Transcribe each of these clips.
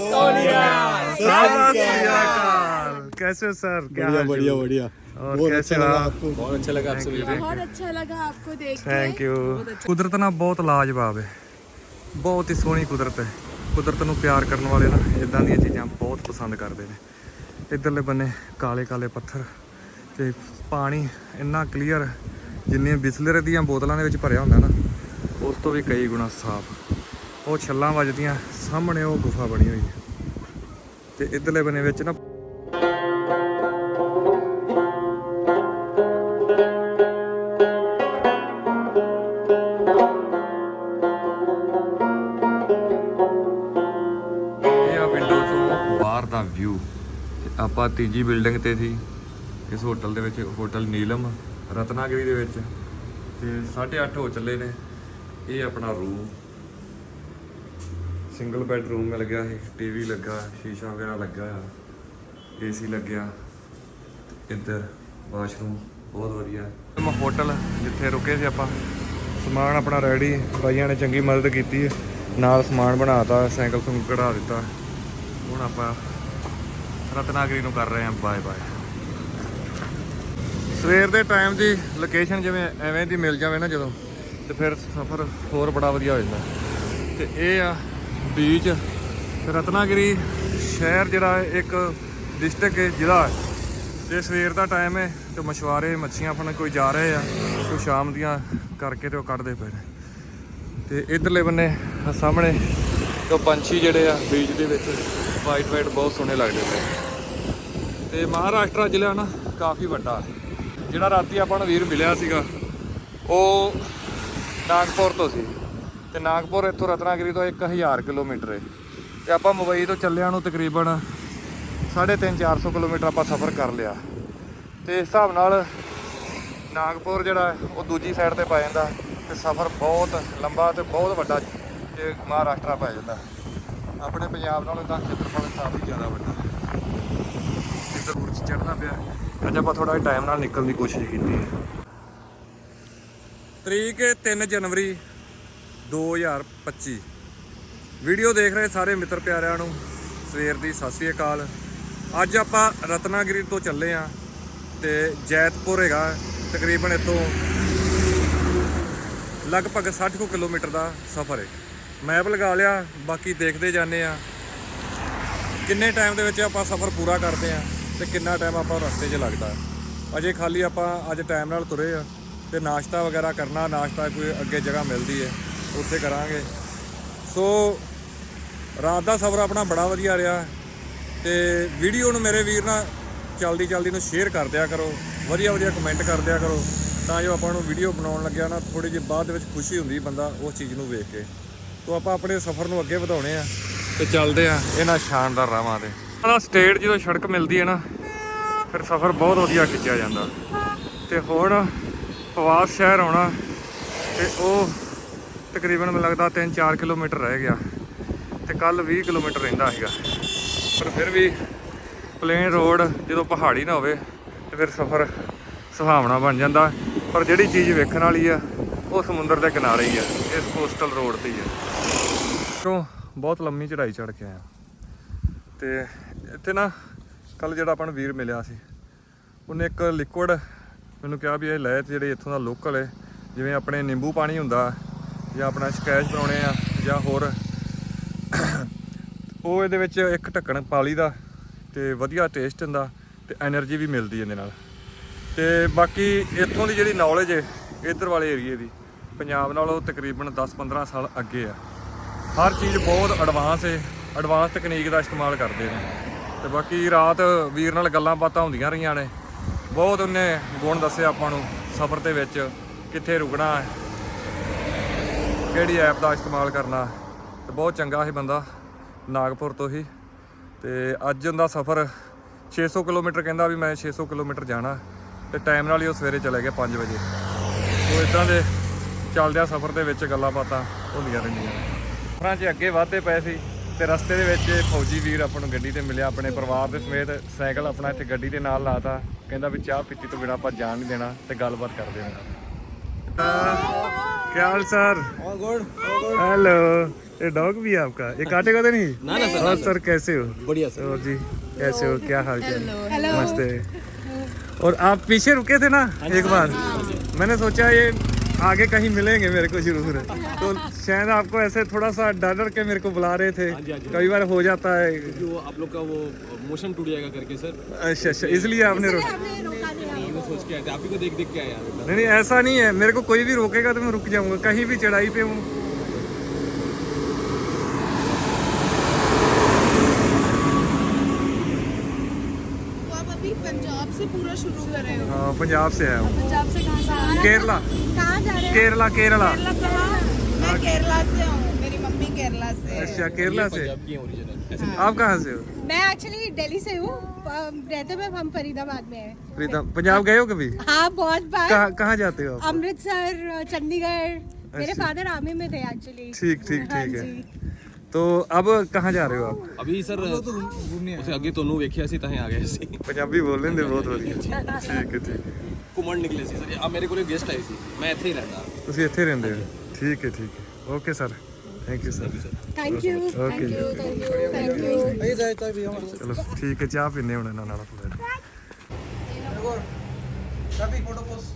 सोनिया सत श्री अकाल कैसे हो सर क्या बढ़िया हाल बढ़िया जी? बढ़िया और बहुत कैसे अच्छा हो लगा आप? आपको बहुत अच्छा लगा आपसे मिलकर बहुत अच्छा लगा आपको देख के ਥੈਂਕ ਯੂ ਕੁਦਰਤ ਨਾ ਬਹੁਤ ਲਾਜਵਾਬ ਹੈ ਬਹੁਤ ਹੀ ਸੋਹਣੀ ਕੁਦਰਤ ਹੈ ਕੁਦਰਤ ਨੂੰ ਪਿਆਰ ਕਰਨ ਵਾਲੇ ਨਾ ਇਦਾਂ ਦੀਆਂ ਚੀਜ਼ਾਂ ਬਹੁਤ ਪਸੰਦ ਕਰਦੇ ਨੇ ਇਧਰਲੇ ਬੰਨੇ ਕਾਲੇ ਕਾਲੇ ਪੱਥਰ ਤੇ ਪਾਣੀ ਇੰਨਾ ਕਲੀਅਰ ਜਿੰਨੀਆਂ ਬਿਸਲਰੀ ਦੀਆਂ ਬੋਤਲਾਂ ਦੇ ਵਿੱਚ ਭਰਿਆ ਹੁੰਦਾ ਨਾ ਉਸ ਤੋਂ ਵੀ ਕਈ ਗੁਣਾ ਸਾਫ਼ ਉਹ ਛੱਲਾਂ ਵੱਜਦੀਆਂ, ਸਾਹਮਣੇ ਉਹ ਗੁਫਾ ਬਣੀ ਹੋਈ ਹੈ। ਤੇ ਇਧਰਲੇ ਬੰਨੇ ਵਿੱਚ ਨਾ ਇਹ ਦਾ ਵਿਊ ਆਪਾਂ ਤੀਜੀ ਬਿਲਡਿੰਗ ਤੇ ਸੀ। ਇਸ ਹੋਟਲ ਦੇ ਵਿੱਚ ਹੋਟਲ ਨੀਲਮ, ਰਤਨਾਗਿਰੀ ਦੇ ਵਿੱਚ। ਤੇ 8:30 ਹੋ ਚੱਲੇ ਨੇ। ਇਹ ਆਪਣਾ ਰੂਮ ਸਿੰਗਲ ਬੈੱਡ ਰੂਮ ਮਿਲ ਗਿਆ ਹੈ ਟੀਵੀ ਲੱਗਾ ਸ਼ੀਸ਼ਾ ਵਗੈਰਾ ਲੱਗਾ ਆ ਏਸੀ ਲੱਗਿਆ ਇੱਧਰ ਵਾਸ਼ਰੂਮ ਬਹੁਤ ਵਧੀਆ। ਮੈਂ ਹੋਟਲ ਜਿੱਥੇ ਰੁਕੇ ਸੀ ਆਪਾਂ। ਸਮਾਨ ਆਪਣਾ ਰੈਡੀ ਬਾਈਆਂ ਨੇ ਚੰਗੀ ਮਦਦ ਕੀਤੀ ਹੈ ਨਾਲ ਸਮਾਨ ਬਣਾਤਾ ਸਾਈਕਲ ਤੋਂ ਕਢਾ ਦਿੱਤਾ। ਹੁਣ ਆਪਾਂ ਰਤਨਾਗਰੀ ਨੂੰ ਕਰ ਰਹੇ ਹਾਂ ਬਾਏ ਬਾਏ ਸਵੇਰ ਦੇ ਟਾਈਮ ਦੀ ਲੋਕੇਸ਼ਨ ਜਿਵੇਂ ਐਵੇਂ ਦੀ ਮਿਲ ਜਾਵੇ ਨਾ ਜਦੋਂ ਤੇ ਫਿਰ ਸਫ਼ਰ ਹੋਰ ਬੜਾ ਵਧੀਆ ਹੋ ਜਾਂਦਾ। ਤੇ ਇਹ ਆ ਬੀਚ ਤੇ ਰਤਨਾਗਰੀ ਸ਼ਹਿਰ ਜਿਹੜਾ ਇੱਕ ਡਿਸਟ੍ਰਿਕਟ ਹੈ, ਜ਼ਿਲ੍ਹਾ ਹੈ। ਤੇ ਸਵੇਰ ਦਾ ਟਾਈਮ ਹੈ ਤੇ ਮਛੁਆਰੇ, ਮੱਛੀਆਂ ਫੜਨ ਕੋਈ ਜਾ ਰਹੇ ਆ ਕੋਈ ਸ਼ਾਮ ਦੀਆਂ ਕਰਕੇ ਤੇ ਉਹ ਕੱਢਦੇ ਪਏ ਨੇ। ਤੇ ਇਧਰਲੇ ਬੰਨੇ ਸਾਹਮਣੇ ਉਹ ਪੰਛੀ ਜਿਹੜੇ ਆ, ਬੀਚ ਦੇ ਵਿੱਚ ਵਾਈਟ ਵਾਈਟ ਬਹੁਤ ਸੋਹਣੇ ਲੱਗਦੇ ਪਏ ਤੇ ਮਹਾਰਾਸ਼ਟਰ ਜ਼ਿਲ੍ਹਾ ਨਾ ਕਾਫੀ ਵੱਡਾ ਜਿਹੜਾ ਰਾਤੀ ਆਪਾਂ ਨੂੰ ਵੀਰ ਮਿਲਿਆ ਸੀਗਾ, ਉਹ ਨਾਗਪੁਰ ਤੋਂ ਸੀ। ਤੇ ਨਾਗਪੁਰ ਇੱਥੋਂ ਰਤਨਾਗਿਰੀ ਤੋਂ 1000 ਕਿਲੋਮੀਟਰ ਹੈ। ਤੇ ਆਪਾਂ ਮੁੰਬਈ ਤੋਂ ਚੱਲਿਆਂ ਨੂੰ ਤਕਰੀਬਨ 3.5 400 ਕਿਲੋਮੀਟਰ ਆਪਾਂ ਸਫ਼ਰ ਕਰ ਲਿਆ। ਤੇ ਇਸ ਹਿਸਾਬ ਨਾਲ ਨਾਗਪੁਰ ਜਿਹੜਾ ਉਹ ਦੂਜੀ ਸਾਈਡ ਤੇ ਪੈ ਜਾਂਦਾ ਤੇ ਸਫ਼ਰ ਬਹੁਤ ਲੰਬਾ ਤੇ ਬਹੁਤ ਵੱਡਾ ਤੇ ਮਹਾਰਾਸ਼ਟਰ ਪੈ ਜਾਂਦਾ। ਆਪਣੇ ਪੰਜਾਬ ਨਾਲੋਂ ਤਾਂ ਖੇਤਰਫਲ ਕਾਫੀ ਜ਼ਿਆਦਾ ਵੱਡਾ ਇੱਧਰ 'ਚ ਚੜ੍ਹਨਾ ਪਿਆ। ਅੱਜ ਆਪਾਂ ਥੋੜਾ ਜਿਹਾ ਟਾਈਮ ਨਾਲ ਨਿਕਲਣ ਦੀ ਕੋਸ਼ਿਸ਼ ਕੀਤੀ ਹੈ। ਤਰੀਕ ਹੈ 3 ਜਨਵਰੀ 2025 ਵੀਡੀਓ ਦੇਖ ਰਹੇ ਸਾਰੇ ਮਿੱਤਰ ਪਿਆਰਿਆਂ ਨੂੰ। ਸਵੇਰ ਦੀ ਸਤਿ ਸ੍ਰੀ ਅਕਾਲ। ਅੱਜ ਆਪਾਂ ਰਤਨਾਗਿਰੀ ਤੋਂ ਚੱਲੇ ਆ ਤੇ ਜੈਤਪੁਰ ਹੈਗਾ, ਤਕਰੀਬਨ ਇੱਥੋਂ ਲਗਭਗ 60 ਕੁ ਕਿਲੋਮੀਟਰ ਦਾ ਸਫ਼ਰ ਹੈ। ਮੈਪ ਲਗਾ ਲਿਆ, ਬਾਕੀ ਦੇਖਦੇ ਜਾਂਦੇ ਆ ਕਿੰਨੇ ਟਾਈਮ ਦੇ ਵਿੱਚ ਆਪਾਂ ਸਫ਼ਰ ਪੂਰਾ ਕਰਦੇ ਆ ਤੇ ਕਿੰਨਾ ਟਾਈਮ ਆਪਾਂ ਰਸਤੇ 'ਚ ਲੱਗਦਾ। ਅਜੇ ਖਾਲੀ ਆਪਾਂ ਅੱਜ ਟਾਈਮ ਨਾਲ ਤੁਰੇ ਆ ਤੇ ਨਾਸ਼ਤਾ ਵਗੈਰਾ ਕਰਨਾ, ਨਾਸ਼ਤਾ ਕੋਈ ਅੱਗੇ ਜਗ੍ਹਾ ਮਿਲਦੀ ਹੈ। ਉੱਥੇ ਕਰਾਂਗੇ। ਸੋ, ਰਾਤ ਦਾ ਸਫ਼ਰ ਆਪਣਾ ਬੜਾ ਵਧੀਆ ਰਿਹਾ ਤੇ ਵੀਡੀਓ ਨੂੰ ਮੇਰੇ ਵੀਰ ਨਾਲ ਚਲਦੀ ਚਲਦੀ ਨੂੰ ਸ਼ੇਅਰ ਕਰ ਦਿਆ ਕਰੋ। ਵਧੀਆ ਵਧੀਆ ਕਮੈਂਟ ਕਰ ਦਿਆ ਕਰੋ ਤਾਂ ਜੋ ਆਪਾਂ ਨੂੰ ਵੀਡੀਓ ਬਣਾਉਣ ਲੱਗਿਆ ਨਾ ਥੋੜੀ ਜਿਹੀ ਬਾਅਦ ਦੇ ਵਿੱਚ ਖੁਸ਼ੀ ਹੁੰਦੀ ਬੰਦਾ ਉਸ ਚੀਜ਼ ਨੂੰ ਵੇਖ ਕੇ। ਤੋਂ ਆਪਾਂ ਆਪਣੇ ਸਫ਼ਰ ਨੂੰ ਅੱਗੇ ਵਧਾਉਣੇ ਆ ਤੇ ਚੱਲਦੇ ਆ ਇਹਨਾਂ ਸ਼ਾਨਦਾਰ ਰਾਵਾਂ ਤੇ। ਉਹਦਾ ਸਟੇਟ ਜਦੋਂ ਸੜਕ ਮਿਲਦੀ ਹੈ ਨਾ, ਫਿਰ ਸਫ਼ਰ ਬਹੁਤ ਵਧੀਆ ਖਿੱਚਿਆ ਜਾਂਦਾ। ਤੇ ਹੁਣ ਪਵਾਸ ਸ਼ਹਿਰ ਆਉਣਾ ਤੇ ਉਹ ਤਕਰੀਬਨ ਮੈਨੂੰ ਲੱਗਦਾ 3-4 ਕਿਲੋਮੀਟਰ ਰਹਿ ਗਿਆ ਤੇ ਕੱਲ 20 ਕਿਲੋਮੀਟਰ ਰਹਿੰਦਾ ਸੀਗਾ। ਪਰ ਫਿਰ ਵੀ ਪਲੇਨ ਰੋਡ ਜਦੋਂ ਪਹਾੜੀ ਨਾ ਹੋਵੇ ਤੇ ਫਿਰ ਸਫ਼ਰ ਸੁਹਾਵਣਾ ਬਣ ਜਾਂਦਾ। ਪਰ ਜਿਹੜੀ ਚੀਜ਼ ਵੇਖਣ ਵਾਲੀ ਆ, ਉਹ ਸਮੁੰਦਰ ਦੇ ਕਿਨਾਰੇ ਹੀ ਆ, ਇਸ ਕੋਸਟਲ ਰੋਡ ਤੇ ਹੀ ਆ। ਤੋਂ ਬਹੁਤ ਲੰਮੀ ਚੜ੍ਹਾਈ ਚੜ੍ਹ ਕੇ ਆਇਆ ਤੇ ਇੱਥੇ ਨਾ ਕੱਲ ਜਿਹੜਾ ਆਪਾਂ ਨੂੰ ਵੀਰ ਮਿਲਿਆ ਸੀ, ਉਹਨੇ ਇੱਕ ਲਿਕੁਇਡ ਮੈਨੂੰ ਕਿਹਾ ਵੀ ਇਹ ਲੈ ਤੇ ਜਿਹੜੇ ਇੱਥੋਂ ਦਾ ਲੋਕਲ ਹੈ ਜਿਵੇਂ ਆਪਣੇ ਨਿੰਬੂ ਪਾਣੀ ਹੁੰਦਾ ਜਾਂ ਆਪਣਾ ਸਕੈਚ ਬਣਾਉਣੇ ਆ ਜਾਂ ਹੋਰ। ਉਹ ਇਹਦੇ ਵਿੱਚ ਇੱਕ ਢੱਕਣ ਪਾਲੀ ਦਾ ਤੇ ਵਧੀਆ ਟੇਸਟ ਹੁੰਦਾ ਤੇ એનર્ਜੀ ਵੀ ਮਿਲਦੀ ਇਹਦੇ ਨਾਲ। ਤੇ ਬਾਕੀ ਇੱਥੋਂ ਦੀ ਜਿਹੜੀ ਨੌਲੇਜ ਹੈ, ਇਧਰ ਵਾਲੇ ਏਰੀਏ ਦੀ, ਪੰਜਾਬ ਨਾਲੋਂ ਤਕਰੀਬਨ 10-15 ਸਾਲ ਅੱਗੇ ਆ। ਹਰ ਚੀਜ਼ ਬਹੁਤ ਐਡਵਾਂਸ ਹੈ ਐਡਵਾਂਸ ਤਕਨੀਕ ਦਾ ਇਸਤੇਮਾਲ ਕਰਦੇ ਨੇ। ਤੇ ਬਾਕੀ ਰਾਤ ਵੀਰ ਨਾਲ ਗੱਲਾਂ ਬਾਤਾਂ ਹੁੰਦੀਆਂ ਰਹੀਆਂ ਨੇ। ਬਹੁਤ ਉਹਨੇ ਗੁਣ ਦੱਸੇ ਆਪਾਂ ਨੂੰ ਸਫ਼ਰ ਦੇ ਵਿੱਚ, ਕਿੱਥੇ ਰੁਕਣਾ ਹੈ ਕਿਹੜੀ ਐਪ ਦਾ ਇਸਤੇਮਾਲ ਕਰਨਾ, ਤੇ ਬਹੁਤ ਚੰਗਾ ਸੀ ਬੰਦਾ, ਨਾਗਪੁਰ ਤੋਂ ਹੀ। ਤੇ ਅੱਜ ਉਹਦਾ ਸਫ਼ਰ 600 ਕਿਲੋਮੀਟਰ ਕਹਿੰਦਾ ਵੀ ਮੈਂ 600 ਕਿਲੋਮੀਟਰ ਜਾਣਾ, ਤੇ ਟਾਈਮ ਨਾਲ ਹੀ ਉਹ ਸਵੇਰੇ ਚਲੇ ਗਏ 5 ਵਜੇ। ਸੋ ਇਦਾਂ ਦੇ ਚੱਲਦਿਆਂ ਸਫ਼ਰ ਦੇ ਵਿੱਚ ਗੱਲਾਂ ਬਾਤਾਂ ਹੁੰਦੀਆਂ ਰਹਿੰਦੀਆਂ। ਨੇ ਸਫ਼ਰਾਂ 'ਚ ਅੱਗੇ ਵਧਦੇ ਪਏ ਸੀ, ਤੇ ਰਸਤੇ ਦੇ ਵਿੱਚ ਫੌਜੀ ਵੀਰ ਆਪਾਂ ਨੂੰ ਗੱਡੀ ਤੇ ਮਿਲਿਆ, ਆਪਣੇ ਪਰਿਵਾਰ ਦੇ ਸਮੇਤ ਸਾਈਕਲ ਆਪਣਾ ਇੱਥੇ ਗੱਡੀ ਦੇ ਨਾਲ ਲਾਤਾ, ਕਹਿੰਦਾ ਵੀ ਚਾਹ ਪੀਤੀ ਤੋਂ ਬਿਨਾ ਆਪਾਂ ਜਾਣ ਨਹੀਂ ਦੇਣਾ, ਤੇ ਗੱਲਬਾਤ ਕਰਦੇ ਹਾਂ। क्या हाल सर? हेलो ये डॉग भी है आपका? ये काटेगा तो नहीं? ना ना सर और सर। कैसे हो? बढ़िया सर। और जी कैसे हो? क्या हाल चाल? नमस्ते और आप पीछे रुके थे ना एक बार? मैंने सोचा ये आगे कहीं मिलेंगे मेरे को ज़रूर। तो शायद आपको ऐसे थोड़ा सा डर डर के मेरे को बुला रहे थे। हाँ जी, हाँ कई बार हो जाता है। जो आप लोग का वो मोशन टूट जाएगा करके सर। अच्छा अच्छा इसलिए आपने रोका मैं सोच के आया था? आप ही को देख देख के आया। नहीं नहीं ऐसा नहीं है। मेरे को कोई भी रोकेगा तो मैं रुक जाऊँगा। कहीं भी चढ़ाई पे हूँ। तो आप अभी पंजाब से पूरा शुरू कर रहे हो? हाँ पंजाब से आया पंजाब से कहाँ केरला। कहाँ जा रहे हो? केरला केरला। केरला मैं केरला से हूँ। मेरी मम्मी केरला से अच्छा केरला से? पंजाब की ओरिजिनल ऐसे आप कहाँ से हो? मैं एक्चुअली दिल्ली से हूँ अम, रहते हुए हम फरीदाबाद में हैं प्रीतम पंजाब गए हो कभी हाँ बहुत बार कहाँ कहाँ जाते हो आप अमृतसर चंडीगढ़ मेरे अच्छा। फादर आर्मी में थे एक्चुअली ठीक ठीक हाँ ठीक है जी तो अब कहाँ जा रहे ਹੋ ਆਪ ਅਭੀ ਸਰ ਉਸੇ ਅੱਗੇ ਤੁਹਾਨੂੰ ਵੇਖਿਆ ਸੀ ਤਾਂ ਹੀ ਆ ਗਏ ਸੀ ਪੰਜਾਬੀ ਬੋਲ ਲੈਂਦੇ ਬਹੁਤ ਵਧੀਆ ਠੀਕ ਹੈ ਠੀਕ ਹੈ ਘੁੰਮਣ ਨਿਕਲੇ ਸੀ ਸਰ ਆ ਮੇਰੇ ਕੋਲੇ ਗੈਸਟ ਆਏ ਸੀ ਮੈਂ ਇੱਥੇ ਹੀ ਰਹਿੰਦਾ ਤੁਸੀਂ ਇੱਥੇ ਰਹਿੰਦੇ ਹੋ ਠੀਕ ਹੈ ਠੀਕ ਹੈ ਓਕੇ ਸਰ ਚਲੋ ਠੀਕ ਹੈ ਚਾਹ ਪੀਨੇ ਹੁਣ ਇਹਨਾਂ ਨਾਲ ਥੋੜਾ ਕਾਫੀ ਫੋਟੋ ਪੋਸ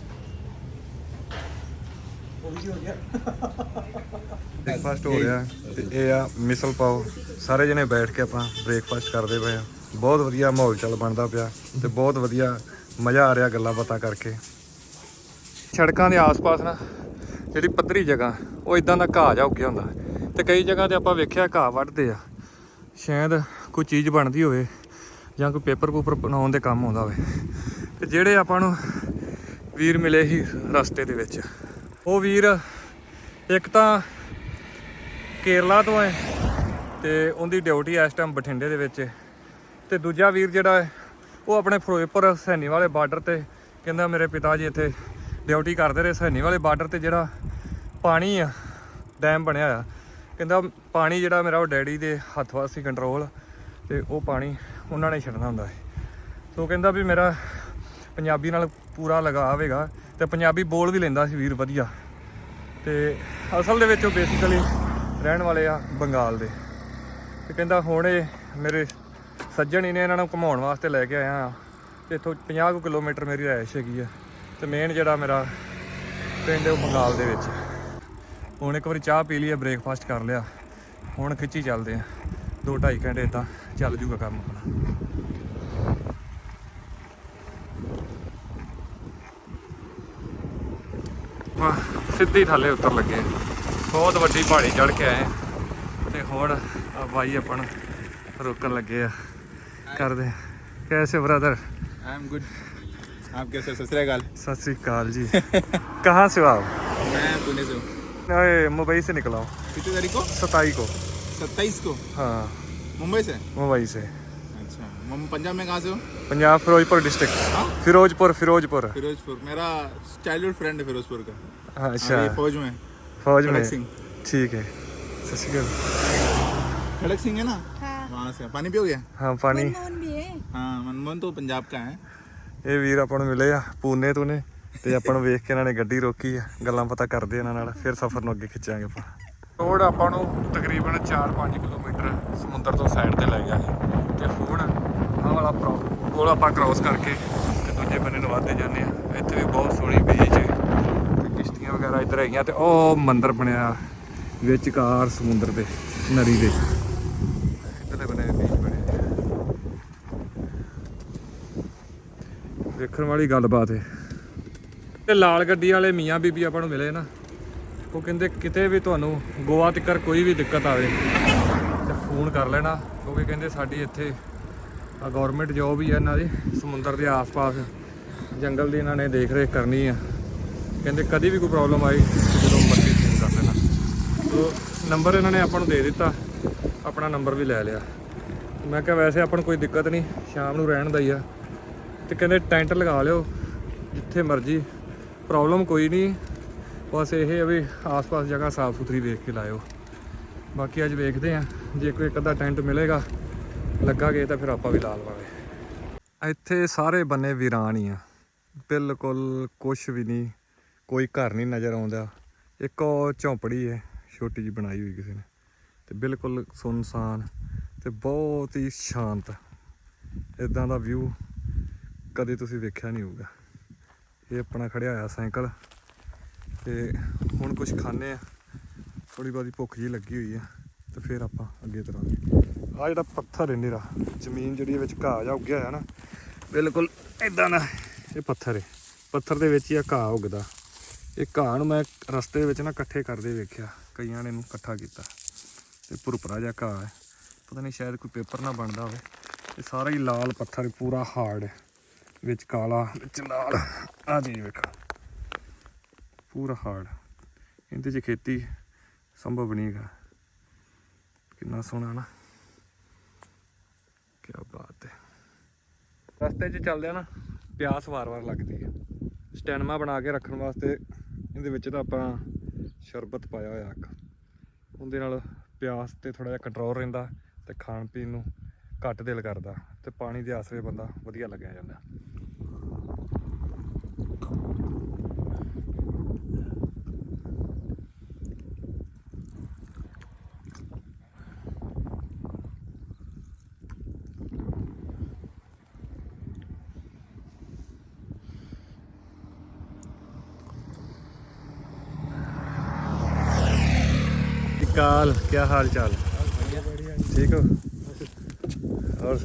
ਬ੍ਰੇਕਫਾਸਟ ਹੋ ਗਿਆ। ਤੇ ਇਹ ਆ ਮਿਸਲ ਪਾਓ। ਸਾਰੇ ਜਣੇ ਬੈਠ ਕੇ ਆਪਾਂ ਬ੍ਰੇਕਫਾਸਟ ਕਰਦੇ ਪਏ ਆ। ਬਹੁਤ ਵਧੀਆ ਮਾਹੌਲ ਚੱਲ ਬਣਦਾ ਪਿਆ। ਤੇ ਬਹੁਤ ਵਧੀਆ ਮਜ਼ਾ ਆ ਰਿਹਾ ਗੱਲਾਂ ਬਾਤਾਂ ਕਰਕੇ। ਸੜਕਾਂ ਦੇ ਆਸ-ਪਾਸ ਨਾ ਜਿਹੜੀ ਪੱਧਰੀ ਜਗ੍ਹਾ ਉਹ ਇਦਾਂ ਦਾ ਘਾਹ ਜਾ ਉੱਗਿਆ ਹੁੰਦਾ। ਤੇ ਕਈ ਜਗ੍ਹਾ ਤੇ ਆਪਾਂ ਵੇਖਿਆ ਘਾਹ ਵੱਢਦੇ ਆ। ਸ਼ਾਇਦ ਕੋਈ ਚੀਜ਼ ਬਣਦੀ ਹੋਵੇ ਜਾਂ ਕੋਈ ਪੇਪਰ ਪੂਪਰ ਬਣਾਉਣ ਦੇ ਕੰਮ ਆਉਂਦਾ ਹੋਵੇ। ਤੇ ਜਿਹੜੇ ਆਪਾਂ ਨੂੰ ਵੀਰ ਮਿਲੇ ਸੀ ਰਸਤੇ ਦੇ ਵਿੱਚ, ਉਹ ਵੀਰ ਇੱਕ ਤਾਂ ਕੇਰਲਾ ਤੋਂ ਹੈ ਤੇ ਉਹਦੀ ਡਿਊਟੀ ਇਸ ਟਾਈਮ ਬਠਿੰਡੇ ਦੇ ਵਿੱਚ ਹੈ ਤੇ ਦੂਜਾ ਵੀਰ ਜਿਹੜਾ ਹੈ ਉਹ ਆਪਣੇ ਫਿਰੋਜ਼ਪੁਰ ਸੈਣੀ ਵਾਲੇ ਬਾਰਡਰ ਤੇ ਕਹਿੰਦਾ ਮੇਰੇ ਪਿਤਾ ਜੀ ਇੱਥੇ ਡਿਊਟੀ ਕਰਦੇ ਰਹੇ। ਸੈਣੀ ਵਾਲੇ ਬਾਰਡਰ ਤੇ ਜਿਹੜਾ ਪਾਣੀ ਆ, ਡੈਮ ਬਣਿਆ ਆ ਕਹਿੰਦਾ ਪਾਣੀ ਜਿਹੜਾ ਮੇਰਾ ਉਹ ਡੈਡੀ ਦੇ ਹੱਥ ਵਾਸੀ ਕੰਟਰੋਲ ਤੇ ਉਹ ਪਾਣੀ ਉਹਨਾਂ ਨੇ ਛੱਡਣਾ ਹੁੰਦਾ ਹੈ ਸੋ ਕਹਿੰਦਾ ਵੀ ਮੇਰਾ ਪੰਜਾਬੀ ਨਾਲ ਪੂਰਾ ਲਗਾਵ ਹੈਗਾ, ਤੇ ਪੰਜਾਬੀ ਬੋਲ ਵੀ ਲੈਂਦਾ ਸੀ ਵੀਰ ਵਧੀਆ। ਤੇ ਅਸਲ ਦੇ ਵਿੱਚ ਉਹ ਬੇਸਿਕਲੀ ਰਹਿਣ ਵਾਲੇ ਆ ਬੰਗਾਲ ਦੇ। ਤੇ ਕਹਿੰਦਾ ਹੁਣ ਇਹ ਮੇਰੇ ਸੱਜਣ ਹੀ ਨੇ ਇਹਨਾਂ ਨੂੰ ਘੁਮਾਉਣ ਵਾਸਤੇ ਲੈ ਕੇ ਆਇਆ। ਆ ਤੇ ਇੱਥੋਂ 50 ਕੁ ਕਿਲੋਮੀਟਰ ਮੇਰੀ ਰਿਹਾਇਸ਼ ਹੈਗੀ ਆ। ਤੇ ਮੇਨ ਜਿਹੜਾ ਮੇਰਾ ਪਿੰਡ ਉਹ ਬੰਗਾਲ ਦੇ ਵਿੱਚ। ਹੁਣ ਇੱਕ ਵਾਰੀ ਚਾਹ ਪੀ ਲਈ ਹੈ ਬ੍ਰੇਕਫਾਸਟ ਕਰ ਲਿਆ ਹੁਣ ਖਿੱਚੀ ਚੱਲਦੇ ਆ 2.5 ਘੰਟੇ ਤਾਂ ਚੱਲ ਜੂਗਾ ਕੰਮ ਆਪਣਾ ਵਾਹ ਸਿੱਧੀ ਥੱਲੇ ਉਤਰ ਲੱਗੇ ਬਹੁਤ ਵੱਡੀ ਪਹਾੜੀ ਚੜ ਕੇ ਆਏ ਤੇ ਹੁਣ ਆ ਬਾਈ ਆਪਾਂ ਨੂੰ ਰੋਕਣ ਲੱਗੇ ਆ ਕਰਦੇ ਕੈਸੇ ਬ੍ਰਦਰ आई एम गुड आप कैसे सत श्रीकाल सत श्री अकाल जी कहाँ से हो आप मैं पुणे से हूँ अरे मुंबई से निकला हूँ। कितनी तारीख को? सताई को। सत्ताईस को? हाँ। मुंबई से? मुंबई से। अच्छा। पंजाब में कहाँ से हो? पंजाब फिरोजपुर डिस्ट्रिक्ट हाँ? फिरोजपुर फिरोजपुर। फिरोजपुर। मेरा चाइल्डहुड फ्रेंड है फिरोजपुर का। हाँ, अच्छा। फौज में फौज में। सिंह। ठीक है। सत खड़क सिंह है ना? हाँ। वहाँ से। पानी पियोगे? हाँ पानी। मनमोहन भी है। हाँ मनमोहन तो पंजाब का है। ये वीर अपन मिले पुणे तूने। ਤੋਂ ਤੇ ਆਪਾਂ ਨੂੰ ਵੇਖ ਕੇ ਇਹਨਾਂ ਨੇ ਗੱਡੀ ਰੋਕੀ ਆ, ਗੱਲਾਂ ਪਤਾ ਕਰਦੇ ਇਹਨਾਂ ਨਾਲ, ਫਿਰ ਸਫ਼ਰ ਨੂੰ ਅੱਗੇ ਖਿੱਚਾਂਗੇ ਆਪਾਂ। ਰੋਡ ਆਪਾਂ ਨੂੰ ਤਕਰੀਬਨ 4-5 ਕਿਲੋਮੀਟਰ ਸਮੁੰਦਰ ਤੋਂ ਸਾਈਡ ਤੇ ਲੈ ਗਿਆ ਸੀ। ਤੇ ਹੁਣ ਆਹ ਵਾਲਾ ਕੋਲ ਆਪਾਂ ਕ੍ਰਾਸ ਕਰਕੇ ਤੇ ਦੂਜੇ ਬੰਨੇ ਨੂੰ ਵੱਧਦੇ ਜਾਂਦੇ ਆ। ਇੱਥੇ ਵੀ ਬਹੁਤ ਸੋਹਣੀ ਬੀਚ ਹੈ। ਤੇ ਕਿਸ਼ਤੀਆਂ ਵਗੈਰਾ ਇੱਧਰ ਹੈਗੀਆਂ ਤੇ ਉਹ ਮੰਦਿਰ ਬਣਿਆ ਵਿਚਕਾਰ ਸਮੁੰਦਰ ਦੇ, ਨਦੀ ਦੇ। ਇੱਧਰਲੇ ਬੰਨੇ ਬੀਚ ਬਣਿਆ ਵੇਖਣ ਵਾਲੀ ਗੱਲਬਾਤ ਹੈ। ਤੇ ਲਾਲ ਗੱਡੀ ਵਾਲੇ ਮੀਆਂ ਬੀਬੀ ਆਪਾਂ ਨੂੰ ਮਿਲੇ ਨਾ, ਉਹ ਕਹਿੰਦੇ ਕਿਤੇ ਵੀ ਤੁਹਾਨੂੰ ਗੋਆ ਤੱਕਰ ਕੋਈ ਵੀ ਦਿੱਕਤ ਆਵੇ, ਤੇ ਫੋਨ ਕਰ ਲੈਣਾ ਕਿਉਂਕਿ ਕਹਿੰਦੇ ਸਾਡੀ ਇੱਥੇ ਆ ਗਵਰਨਮੈਂਟ ਜੋਬ ਹੀ ਹੈ ਇਹਨਾਂ ਦੀ, ਸਮੁੰਦਰ ਦੇ ਆਸ-ਪਾਸ, ਜੰਗਲ ਦੀ ਇਹਨਾਂ ਨੇ ਦੇਖ ਰੇਖ ਕਰਨੀ ਆ, ਕਹਿੰਦੇ ਕਦੀ ਵੀ ਕੋਈ ਪ੍ਰੋਬਲਮ ਆਈ, ਜਦੋਂ ਮਰਜ਼ੀ ਫੋਨ ਕਰ ਲੈਣਾ। ਸੋ ਨੰਬਰ ਇਹਨਾਂ ਨੇ ਆਪਾਂ ਨੂੰ ਦੇ ਦਿੱਤਾ, ਆਪਣਾ ਨੰਬਰ ਵੀ ਲੈ ਲਿਆ। ਮੈਂ ਕਿਹਾ ਵੈਸੇ ਆਪਾਂ ਨੂੰ ਕੋਈ ਦਿੱਕਤ ਨਹੀਂ, ਸ਼ਾਮ ਨੂੰ ਰਹਿਣ ਦਾ ਹੀ ਆ, ਤੇ ਕਹਿੰਦੇ ਟੈਂਟ ਲਗਾ ਲਿਓ, ਜਿੱਥੇ ਮਰਜ਼ੀ ਪ੍ਰੋਬਲਮ ਕੋਈ ਨਹੀਂ। ਬਸ ਇਹ ਹੈ ਵੀ ਆਸ-ਪਾਸ ਜਗ੍ਹਾ ਸਾਫ਼ ਸੁਥਰੀ ਵੇਖ ਕੇ ਲਾਇਓ। ਬਾਕੀ ਅੱਜ ਵੇਖਦੇ ਆ ਜੇ ਕੋਈ ਇੱਕ ਅੱਧਾ ਟੈਂਟ ਮਿਲੇਗਾ, ਲੱਗਾਗੇ ਤਾਂ ਫਿਰ ਆਪਾਂ ਵੀ ਲਾ ਲਵਾਂਗੇ। ਇੱਥੇ ਸਾਰੇ ਬੰਨੇ ਵੀਰਾਨ ਹੀ ਆ। ਬਿਲਕੁਲ ਕੁਝ ਵੀ ਨਹੀਂ। ਕੋਈ ਘਰ ਨਹੀਂ ਨਜ਼ਰ ਆਉਂਦਾ। ਇੱਕ ਉਹ ਝੌਂਪੜੀ ਹੈ, ਛੋਟੀ ਜੀ ਬਣਾਈ ਹੋਈ ਕਿਸੇ ਨੇ। ਤੇ ਬਿਲਕੁਲ ਸੁਨਸਾਨ ਤੇ ਬਹੁਤ ਹੀ ਸ਼ਾਂਤ। ਇਦਾਂ ਦਾ ਵਿਊ ਕਦੇ ਤੁਸੀਂ ਵੇਖਿਆ ਨਹੀਂ ਹੋਊਗਾ। ਇਹ ਆਪਣਾ ਖੜਿਆ ਹੋਇਆ ਸਾਈਕਲ। ਤੇ ਹੁਣ ਕੁਝ ਖਾਣੇ ਆ। ਥੋੜੀ ਬਹੁਤੀ ਭੁੱਖ ਜੀ ਲੱਗੀ ਹੋਈ ਆ। ਤੇ ਫਿਰ ਆਪਾਂ ਅੱਗੇ ਤੁਰਾਂਗੇ। ਆ ਜਿਹੜਾ ਪੱਥਰ ਹੈ ਨੀਰਾ, ਜ਼ਮੀਨ ਜਿਹੜੀ ਵਿੱਚ ਘਾਹ ਜਾ ਉੱਗਿਆ ਹੋਇਆ ਨਾ, ਬਿਲਕੁਲ ਇਦਾਂ ਦਾ। ਇਹ ਪੱਥਰ ਹੈ ਪੱਥਰ ਦੇ ਵਿੱਚ ਹੀ ਆ ਘਾਹ ਉੱਗਦਾ। ਇਹ ਘਾਹ ਨੂੰ ਮੈਂ ਰਸਤੇ ਵਿੱਚ ਨਾ ਇਕੱਠੇ ਕਰਦੇ ਵੇਖਿਆ। ਕਈਆਂ ਨੇ ਇਹਨੂੰ ਇਕੱਠਾ ਕੀਤਾ। ਤੇ ਭੁਰਪਰਾ ਜਿਹਾ ਘਾਹ ਹੈ ਪਤਾ ਨਹੀਂ ਸ਼ਾਇਦ ਕੋਈ ਪੇਪਰ ਨਾ ਬਣਦਾ ਹੋਵੇ। ਇਹ ਸਾਰਾ ਹੀ ਲਾਲ ਪੱਥਰ ਪੂਰਾ ਹਾਰਡ ਹੈ ਵਿੱਚ ਕਾਲਾ ਵਿੱਚ ਲਾਲ। ਆ ਜੀ ਵੇਖੋ। ਪੂਰਾ ਹਾਰਡ। ਇਹਦੇ 'ਚ ਖੇਤੀ ਸੰਭਵ ਨਹੀਂ ਹੈਗਾ। ਕਿੰਨਾ ਸੋਹਣਾ ਨਾ। ਕੀ ਬਾਤ ਹੈ। ਰਸਤੇ 'ਚ ਚੱਲਦੇ ਆ ਨਾ, ਪਿਆਸ ਵਾਰ-ਵਾਰ ਲੱਗਦੀ ਹੈ। ਸਟੈਨਮਾ ਬਣਾ ਕੇ ਰੱਖਣ ਵਾਸਤੇ ਇਹਦੇ ਵਿੱਚ ਤਾਂ ਆਪਾਂ ਸ਼ਰਬਤ ਪਾਇਆ ਹੋਇਆ ਇੱਕ। ਉਹਦੇ ਨਾਲ ਪਿਆਸ ਤੇ ਥੋੜਾ ਜਿਹਾ ਕੰਟਰੋਲ ਰਹਿੰਦਾ ਤੇ ਖਾਣ ਪੀਣ ਨੂੰ ਘੱਟ ਦਿਲ ਕਰਦਾ। ਤੇ ਪਾਣੀ ਦੇ ਆਸਰੇ ਬੰਦਾ ਵਧੀਆ ਲੱਗਿਆ ਜਾਂਦਾ। ਕਾਲ ਕੀ ਹਾਲ ਚਾਲ ਠੀਕ ਹੋ? ਔਰ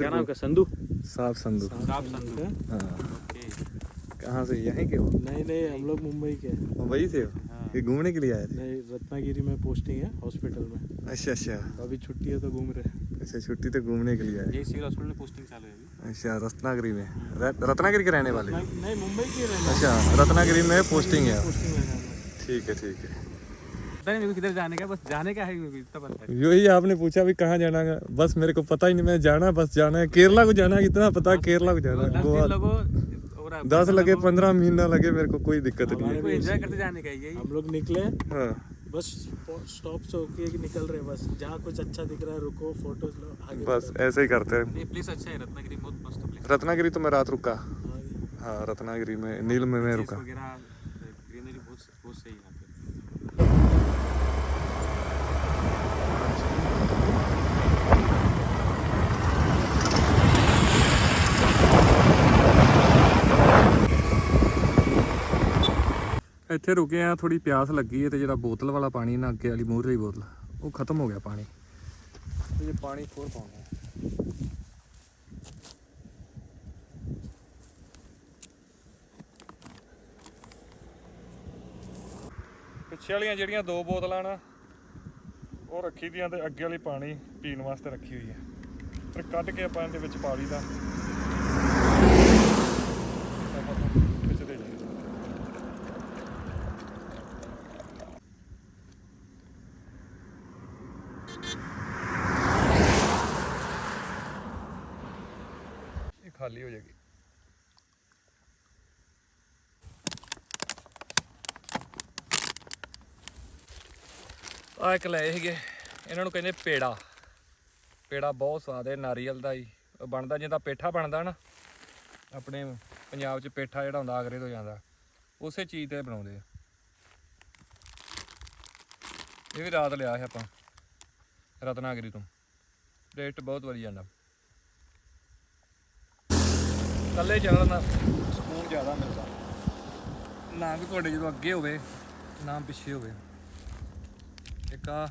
क्या नाम का? संधू साफ़ संधू साफ़ संधू हाँ। कहाँ से यहीं के हो? नहीं नहीं हम लोग मुंबई के हैं। मुंबई से हो? हाँ। ये घूमने के लिए आए थे? नहीं रत्नागिरी में पोस्टिंग है हॉस्पिटल में। अच्छा अच्छा। तो अभी छुट्टी है तो घूम रहे हैं। अच्छा छुट्टी तो घूमने के लिए आए। यही सिविल हॉस्पिटल में पोस्टिंग चालू है अच्छा रत्नागिरी में। रत्नागिरी के रहने वाले? नहीं मुंबई के रहने अच्छा रत्नागिरी में पोस्टिंग है। है। ठीक है ठीक है। पता नहीं मेरे को किधर जाने का बस जाने का है यही आपने पूछा भी कहाँ जाना है। बस मेरे को पता ही नहीं मैं जाना बस जाना है। केरला को जाना है इतना पता है केरला को जाना है दस गोवा। दस लगे पंद्रह महीना लगे मेरे को कोई दिक्कत नहीं एंजॉय करते जाने का है यही। हम लोग निकले हाँ। बस स्टॉप से होके निकल रहे हैं बस। जहाँ कुछ अच्छा दिख रहा है रुको फ़ोटोज़ लो आगे बस ऐसे ही करते हैं। ये प्लेस अच्छा है रत्नागिरी बहुत मस्त प्लेस रत्नागिरी तो मैं रात रुका। हाँ रत्नागिरी में नील में मैं रुका। ग्रीनरी बहुत बहुत सही है। ਇੱਥੇ ਰੁਕੇ ਆ ਥੋੜੀ ਪਿਆਸ ਲੱਗੀ ਹੈ ਤੇ ਜਿਹੜਾ ਬੋਤਲ ਵਾਲਾ ਪਾਣੀ ਨਾ ਅੱਗੇ ਵਾਲੀ ਮੂਹਰੇ ਵਾਲੀ ਬੋਤਲ, ਉਹ ਖਤਮ ਹੋ ਗਿਆ ਪਾਣੀ। ਤੇ ਜੇ ਪਾਣੀ ਹੋਰ ਪਾਉਣਾ ਪਿੱਛੇ ਵਾਲੀਆਂ ਜਿਹੜੀਆਂ ਦੋ ਬੋਤਲਾਂ ਨਾ, ਉਹ ਰੱਖੀ ਦੀਆਂ ਤੇ ਅੱਗੇ ਵਾਲੀ ਪਾਣੀ ਪੀਣ ਵਾਸਤੇ ਰੱਖੀ ਹੋਈ ਹੈ। ਫਿਰ ਕੱਢ ਕੇ ਆਪਾਂ ਇਹਦੇ ਵਿੱਚ ਪਾ ਲਈਦਾ ਆਪਾਂ ਖਿੱਚਦੇ ਜਾਈਦਾ ਇਹ ਖਾਲੀ ਹੋ ਜਾਏਗੀ। ਆ ਇੱਕ ਲਏ ਸੀਗੇ, ਇਹਨਾਂ ਨੂੰ ਕਹਿੰਦੇ ਪੇੜਾ। ਪੇੜਾ ਬਹੁਤ ਸਵਾਦ ਹੈ, ਨਾਰੀਅਲ ਦਾ ਹੀ। ਬਣਦਾ ਜਿੱਦਾਂ ਪੇਠਾ ਬਣਦਾ ਨਾ, ਆਪਣੇ ਪੰਜਾਬ 'ਚ ਪੇਠਾ ਜਿਹੜਾ ਹੁੰਦਾ ਆਗਰੇ ਤੋਂ ਜਾਂਦਾ, ਉਸੇ ਚੀਜ਼ ਤੇ ਬਣਾਉਂਦੇ ਆ। ਇਹ ਵੀ ਰਾਤ ਲਿਆ ਸੀ ਆਪਾਂ, ਰਤਨਾਗਰੀ ਤੋਂ। ਰੇਟ ਬਹੁਤ ਵਧੀਆ ਜਾਂਦਾ। ਇਕੱਲੇ ਚੱਲਣ ਸਕੂਨ ਜ਼ਿਆਦਾ ਮਿਲਦਾ। ਨਾ ਵੀ ਤੁਹਾਡੇ ਜਦੋਂ ਅੱਗੇ ਹੋਵੇ, ਨਾ ਪਿੱਛੇ ਹੋਵੇ। ਇੱਕ ਆ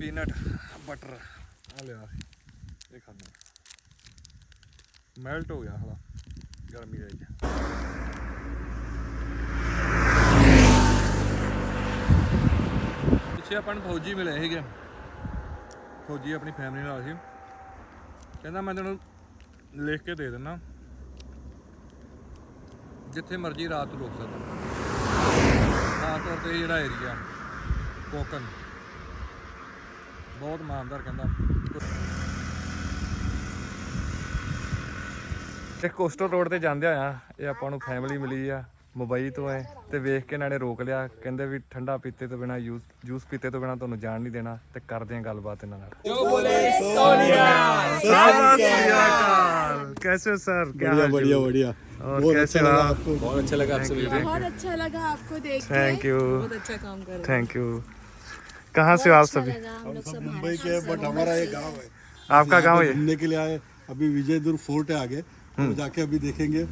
ਪੀਨਟ ਬਟਰ ਆ ਲਿਆ ਇਹ ਖਾਂਦੇ ਮੈਲਟ ਹੋ ਗਿਆ ਹਲਾ, ਗਰਮੀ ਦੇ ਵਿੱਚ। ਪਿੱਛੇ ਆਪਾਂ ਨੂੰ ਫੌਜੀ ਮਿਲੇ ਸੀਗੇ। ਫੌਜੀ ਆਪਣੀ ਫੈਮਿਲੀ ਨਾਲ ਸੀ। ਕਹਿੰਦਾ ਮੈਂ ਤੈਨੂੰ ਲਿਖ ਕੇ ਦੇ ਦਿੰਦਾ ਜਿੱਥੇ ਮਰਜ਼ੀ ਰਾਤ ਨੂੰ ਰੁਕ ਸਕਦਾ। ਖਾਸ ਤੌਰ ਤੇ ਜਿਹੜਾ ਏਰੀਆ ਕੋਕਨ। ਬਹੁਤ ਇਮਾਨਦਾਰ ਕਹਿੰਦਾ। ਇਹ ਕੋਸਟਲ ਰੋਡ ਤੇ ਜਾਂਦੇ ਆ, ਇਹ ਆਪਾਂ ਨੂੰ ਫੈਮਿਲੀ ਮਿਲੀ ਆ। ਮੁੰਬਈ ਤੋਂ ਆਏ ਤੇ ਵੇਖ ਕੇ ਇਹਨਾਂ ਨੇ ਰੋਕ ਲਿਆ ਕਹਿੰਦੇ ਵੀ ਠੰਡਾ ਪੀਤੇ ਤੋਂ ਬਿਨਾ ਜੂਸ ਜੂਸ ਪੀਤੇ ਤੋਂ ਬਿਨਾ ਤੁਹਾਨੂੰ ਜਾਣ ਨਹੀਂ ਦੇਣਾ ਤੇ ਕਰਦੇ ਆਂ ਗੱਲਬਾਤ ਇਹਨਾਂ ਨਾਲ ਜੋ ਬੋਲੇ ਸੋਨੀਆ कैसे हो सर क्या बढ़िया बढ़िया बढ़िया और बहुत कैसे अच्छा लगा आप? आपको बहुत अच्छा लगा आपसे मिलकर बहुत अच्छा लगा आपको देख के थैंक यू बहुत अच्छा काम कर थैंक यू कहाँ से हो आप सभी हम सब मुंबई के हैं बट हमारा ये गांव है आपका गांव है घूमने के लिए आए अभी विजय दुर्ग फोर्ट है आगे तो जाके अभी देखेंगे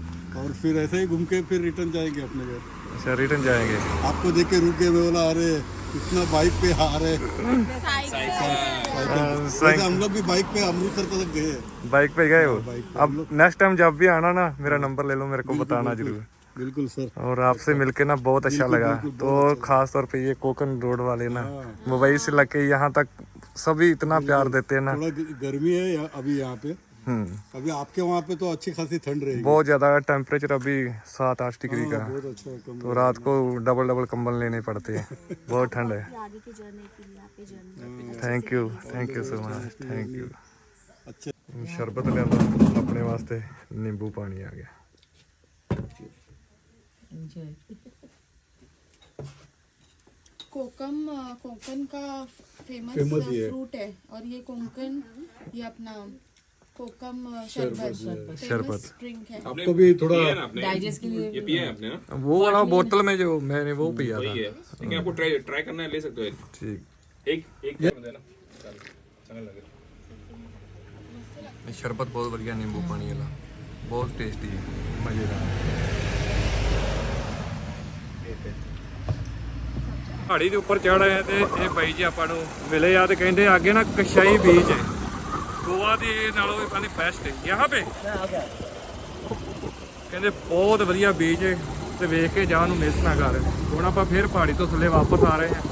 और फिर ऐसे ही घूम के फिर रिटर्न जाएँगे अपने घर। अच्छा रिटर्न जाएँगे। आपको देख के रुक गए मैं बोला अरे इतना बाइक पे आ रहे हाँ, हम लोग भी बाइक पे अमृतसर तक गए बाइक पे गए हो? अब नेक्स्ट टाइम जब भी आना ना मेरा नंबर ले लो मेरे को बताना ज़रूर। बिल्कुल सर और आपसे मिलके ना बहुत अच्छा बिल्कुल, लगा। बिल्कुल, तो खास तौर पे ये कोकन रोड वाले ना मुंबई से लग के यहाँ तक सभी इतना प्यार देते हैं ना। थोड़ा गर्मी है अभी यहाँ पे। हम्म हम्म। अभी आपके वहाँ पे तो अच्छी खासी ठंड रही बहुत ज़्यादा टेम्परेचर अभी सात आठ डिग्री हाँ, का। बहुत अच्छा तो रात को डबल डबल कंबल लेने पड़ते हैं। बहुत ठंड है। Thank you thank you so much thank you अच्छा शरबत लेना अपने वास्ते नींबू पानी आ गया। कोकम कोंकण का फ़ेमस, फ़ेमस फ्रूट है। और ये कोंकण ये अपना कोकम अ, शरबत शरबत। ड्रिंक है आपको भी थोड़ा डाइजेस्ट के लिए ये पिया है आपने ना वो वाला बोतल में जो मैंने वो पिया था ये लेकिन आपको ट्राई ट्राई करना है ले सकते हो ठीक एक एक एक देना चलने लगे ਇਹ ਸ਼ਰਬਤ ਬਹੁਤ ਵਧੀਆ ਨਿੰਬੂ ਪਾਣੀ ਵਾਲਾ ਬਹੁਤ ਟੇਸਟੀ ਹੈ ਮਜ਼ੇਦਾਰ ਪਹਾੜੀ ਦੇ ਉੱਪਰ ਚੜ ਆਏ ਤੇ ਇਹ ਬਾਈ ਜੀ ਆਪਾਂ ਨੂੰ ਮਿਲੇ ਆ ਤੇ ਕਹਿੰਦੇ ਅੱਗੇ ਨਾ ਕਸ਼ਾਈ ਬੀਚ ਹੈ ਗੋਆ ਦੇ ਨਾਲੋਂ ਵੀ ਕਹਿੰਦੇ ਬੈਸਟ ਹੈ। ਯਹਾਂ ਪੇ? ਕਹਿੰਦੇ ਬਹੁਤ ਵਧੀਆ ਬੀਚ ਹੈ ਤੇ ਵੇਖ ਕੇ ਜਾਣ ਨੂੰ ਮਿਸ ਨਾ ਕਰ। ਹੁਣ ਆਪਾਂ ਫੇਰ ਪਹਾੜੀ ਤੋਂ ਥੱਲੇ ਵਾਪਸ ਆ ਰਹੇ ਹਾਂ।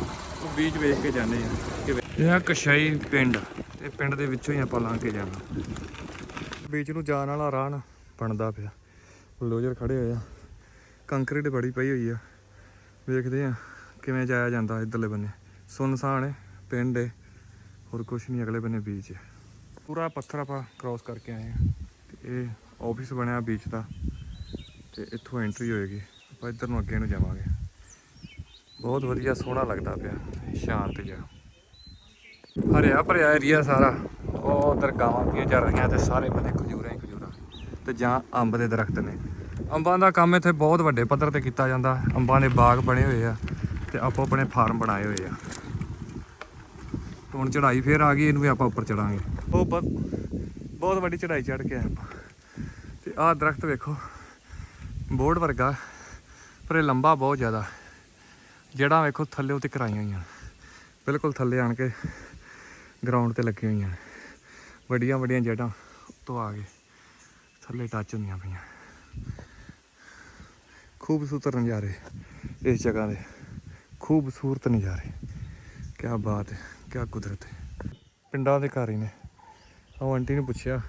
ਉਹ ਬੀਚ ਵੇਖ ਕੇ ਜਾਂਦੇ ਕਿ ਇਹ ਆ ਕਸ਼ਾਈ ਪਿੰਡ। ਇਹ ਪਿੰਡ ਦੇ ਵਿੱਚੋਂ ਹੀ ਆਪਾਂ ਲੰਘ ਕੇ ਜਾਣਾ। ਬੀਚ ਨੂੰ ਜਾਣ ਵਾਲਾ ਰਾਹ ਨਾ ਬਣਦਾ ਪਿਆ। ਬਲਡੋਜ਼ਰ ਖੜੇ ਹੋਏ ਆ। ਕੰਕਰੀਟ ਬੜੀ ਪਈ ਹੋਈ ਆ। ਵੇਖਦੇ ਆ ਕਿਵੇਂ ਜਾਇਆ ਜਾਂਦਾ ਇਧਰਲੇ ਬੰਨੇ। ਸੁਨਸਾਨ ਹੈ ਪਿੰਡ ਹੈ। ਹੋਰ ਕੁਛ ਨਹੀਂ ਅਗਲੇ ਬੰਨੇ ਬੀਚ ਹੈ। ਪੂਰਾ ਪੱਥਰ ਆਪਾਂ ਕ੍ਰਾਸ ਕਰਕੇ ਆਏ ਆ ਤੇ ਇਹ ਆਫਿਸ ਬਣਿਆ ਬੀਚ ਦਾ। ਤੇ ਇੱਥੋਂ ਐਂਟਰੀ ਹੋਏਗੀ। ਆਪਾਂ ਇੱਧਰ ਨੂੰ ਅੱਗੇ ਨੂੰ ਜਾਵਾਂਗੇ। ਬਹੁਤ ਵਧੀਆ ਸੋਹਣਾ ਲੱਗਦਾ ਪਿਆ। ਸ਼ਾਂਤ ਜਿਹਾ। ਹਰਿਆ ਭਰਿਆ ਏਰੀਆ ਸਾਰਾ। ਉਹ ਉਧਰ ਗਾਵਾਂ ਦੀਆਂ ਚੱਲ ਰਹੀਆਂ ਤੇ ਸਾਰੇ ਬੰਦੇ ਖਜੂਰਾਂ ਹੀ ਖਜੂਰਾਂ। ਤੇ ਜਾਂ ਅੰਬ ਦੇ ਦਰਖਤ ਨੇ। ਅੰਬਾਂ ਦਾ ਕੰਮ ਇੱਥੇ ਬਹੁਤ ਵੱਡੇ ਪੱਧਰ ਤੇ ਕੀਤਾ ਜਾਂਦਾ। ਅੰਬਾਂ ਦੇ ਬਾਗ ਬਣੇ ਹੋਏ ਆ ਤੇ ਆਪੋ ਆਪਣੇ ਫਾਰਮ ਬਣਾਏ ਹੋਏ ਆ। ਹੁਣ ਚੜ੍ਹਾਈ ਫੇਰ ਆ ਗਈ, ਇਹਨੂੰ ਵੀ ਆਪਾਂ ਉੱਪਰ ਚੜਾਂਗੇ ਉਹ ਬ- ਬਹੁਤ ਵੱਡੀ ਚੜ੍ਹਾਈ ਚੜ੍ਹ ਕੇ ਆਏ ਆਪਾਂ। ਤੇ ਆਹ ਦਰਖਤ ਵੇਖੋ ਬੋਰਡ ਵਰਗਾ, ਪਰ ਇਹ ਲੰਬਾ ਬਹੁਤ ਜ਼ਿਆਦਾ। ਜਿਹੜਾ ਵੇਖੋ ਥੱਲੇ ਉਤੇ ਕਰਾਈਆਂ ਹੋਈਆਂ ਬਿਲਕੁਲ ਥੱਲੇ ਆਣ ਕੇ ਗਰਾਊਂਡ ਤੇ ਲੱਗੀਆਂ ਹੋਈਆਂ ਨੇ। ਵੱਡੀਆਂ ਵੱਡੀਆਂ ਜੜਾਂ ਤੋਂ ਆ ਕੇ ਥੱਲੇ ਟੱਚ ਹੁੰਦੀਆਂ ਪਈਆਂ। ਖੂਬਸੂਰਤ ਨਜ਼ਾਰੇ ਇਸ ਜਗ੍ਹਾ ਦੇ। ਖੂਬਸੂਰਤ ਨਜ਼ਾਰੇ। ਕੀ ਬਾਤ ਹੈ ਕੀ ਕੁਦਰਤ ਹੈ। ਪਿੰਡਾਂ ਦੇ ਘਰ ਹੀ ਨੇ। ਉਹ ਆਂਟੀ ਨੂੰ ਪੁੱਛਿਆ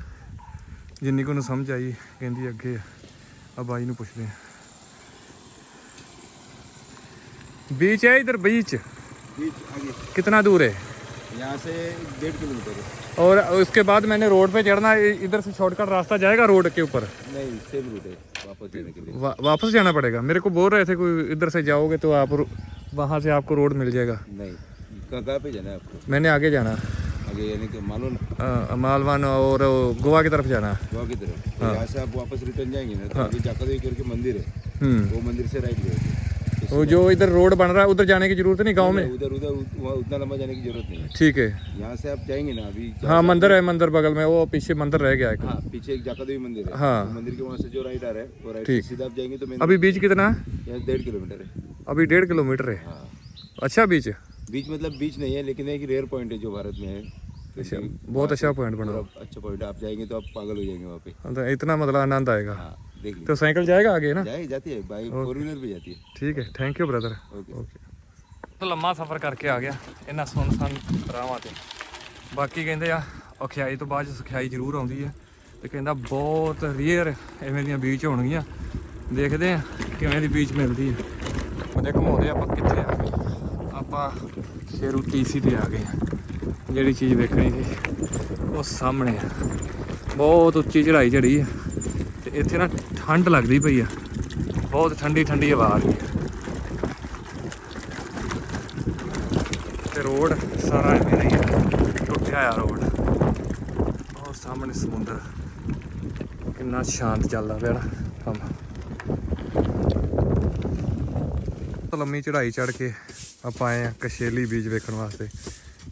ਜਿੰਨੀ ਕੁ ਨੂੰ ਸਮਝ ਆਈ ਕਹਿੰਦੀ ਅੱਗੇ ਆ ਆ ਬਾਈ ਨੂੰ ਪੁੱਛਦੇ ਆ बीच है इधर बीच बीच आगे कितना दूर है यहाँ से डेढ़ किलोमीटर है और उसके बाद मैंने रोड पे चढ़ना है, इधर से शॉर्टकट रास्ता जाएगा रोड के ऊपर नहीं सेम रूट है वापस जाने के लिए वा, वापस जाना पड़ेगा मेरे को बोल रहे थे कोई इधर से जाओगे तो आप वहाँ से आपको रोड मिल जाएगा नहीं कहाँ कहाँ पे जाना है आपको मैंने आगे जाना आगे यानी कि अ, मालवान और गोवा की तरफ़ जाना। गोवा की तरफ़। तो यहाँ से आप वापस रिटर्न जाएँगे ना तो आगे जाकर करके मंदिर है। हम्म। वो मंदिर से राइट गए वो जो इधर रोड बन रहा है उधर जाने की ज़रूरत नहीं गाँव में? उधर उधर उतना लंबा जाने की ज़रूरत नहीं है। ठीक है। यहाँ से आप जाएँगे ना अभी हाँ मंदिर है मंदिर बगल में वो पीछे मंदिर रह गया है हाँ पीछे एक जाका देवी मंदिर है। हाँ। तो मंदिर के वहाँ से जो राइट आ रहा है वो राइट सीधा आप जाएँगे तो अभी बीच कितना? है डेढ़ किलोमीटर है। अभी डेढ़ किलोमीटर है। हाँ। अच्छा बीच है। बीच मतलब बीच नहीं है लेकिन एक रेयर पॉइंट है जो भारत में है अच्छा बहुत अच्छा पॉइंट बना अच्छा पॉइंट आप जाएंगे तो आप पागल हो जाएंगे वहाँ पे तो इतना मतलब आनंद आएगा हाँ, तो साइकिल जाएगा आगे ना जाए जाती है बाइक फोर व्हीलर भी जाती है ठीक है थैंक यू ब्रदर ओके ਤਾਂ ਲੰਮਾ ਸਫ਼ਰ ਕਰਕੇ ਆ ਗਿਆ ਇਹਨਾਂ ਸੁਨਸਾਨ ਰਾਵਾਂ ਤੇ ਬਾਕੀ ਕਹਿੰਦੇ ਆ ਔਖਿਆਈ ਤੋਂ ਬਾਅਦ ਸੁਖਿਆਈ ਜ਼ਰੂਰ ਆਉਂਦੀ ਹੈ ਤੇ ਕਹਿੰਦਾ ਬਹੁਤ ਰੀਅਰ ਐਵੇਂ ਦੀਆਂ ਬੀਚ ਹੋਣਗੀਆਂ ਦੇਖਦੇ ਆ ਕਿਵੇਂ ਦੀ ਬੀਚ ਮਿਲਦੀ ਹੈ ਬੰਦੇ ਘਮਾਉਂਦੇ ਆਪਾਂ ਕਿੱਥੇ ਆ ਗਏ ਆਪਾਂ ਸ਼ੇਰੂ ਟੀਸੀ ਤੇ ਆ ਗਏ ਆ ਜਿਹੜੀ ਚੀਜ਼ ਵੇਖਣੀ ਸੀ, ਉਹ ਸਾਹਮਣੇ ਆ। ਬਹੁਤ ਉੱਚੀ ਚੜਾਈ ਚੜੀ ਆ ਤੇ ਇੱਥੇ ਨਾ ਠੰਡ ਲੱਗਦੀ ਪਈ ਆ। ਬਹੁਤ ਠੰਡੀ ਠੰਡੀ ਹਵਾ ਆ ਰਹੀ ਹੈ ਤੇ ਰੋਡ ਸਾਰਾ ਐਵੇਂ ਦਾ ਹੀ ਟੁੱਟਿਆ ਆ ਰੋਡ। ਉਹ ਸਾਹਮਣੇ ਸਮੁੰਦਰ। ਕਿੰਨਾ ਸ਼ਾਂਤ ਚੱਲਦਾ ਪਿਆ ਨਾ ਕੰਮ। ਲੰਮੀ ਚੜ੍ਹਾਈ ਚੜ੍ਹ ਕੇ ਆਪਾਂ ਆਏ ਆ ਕਸ਼ੇਲੀ ਬੀਜ ਵੇਖਣ ਵਾਸਤੇ।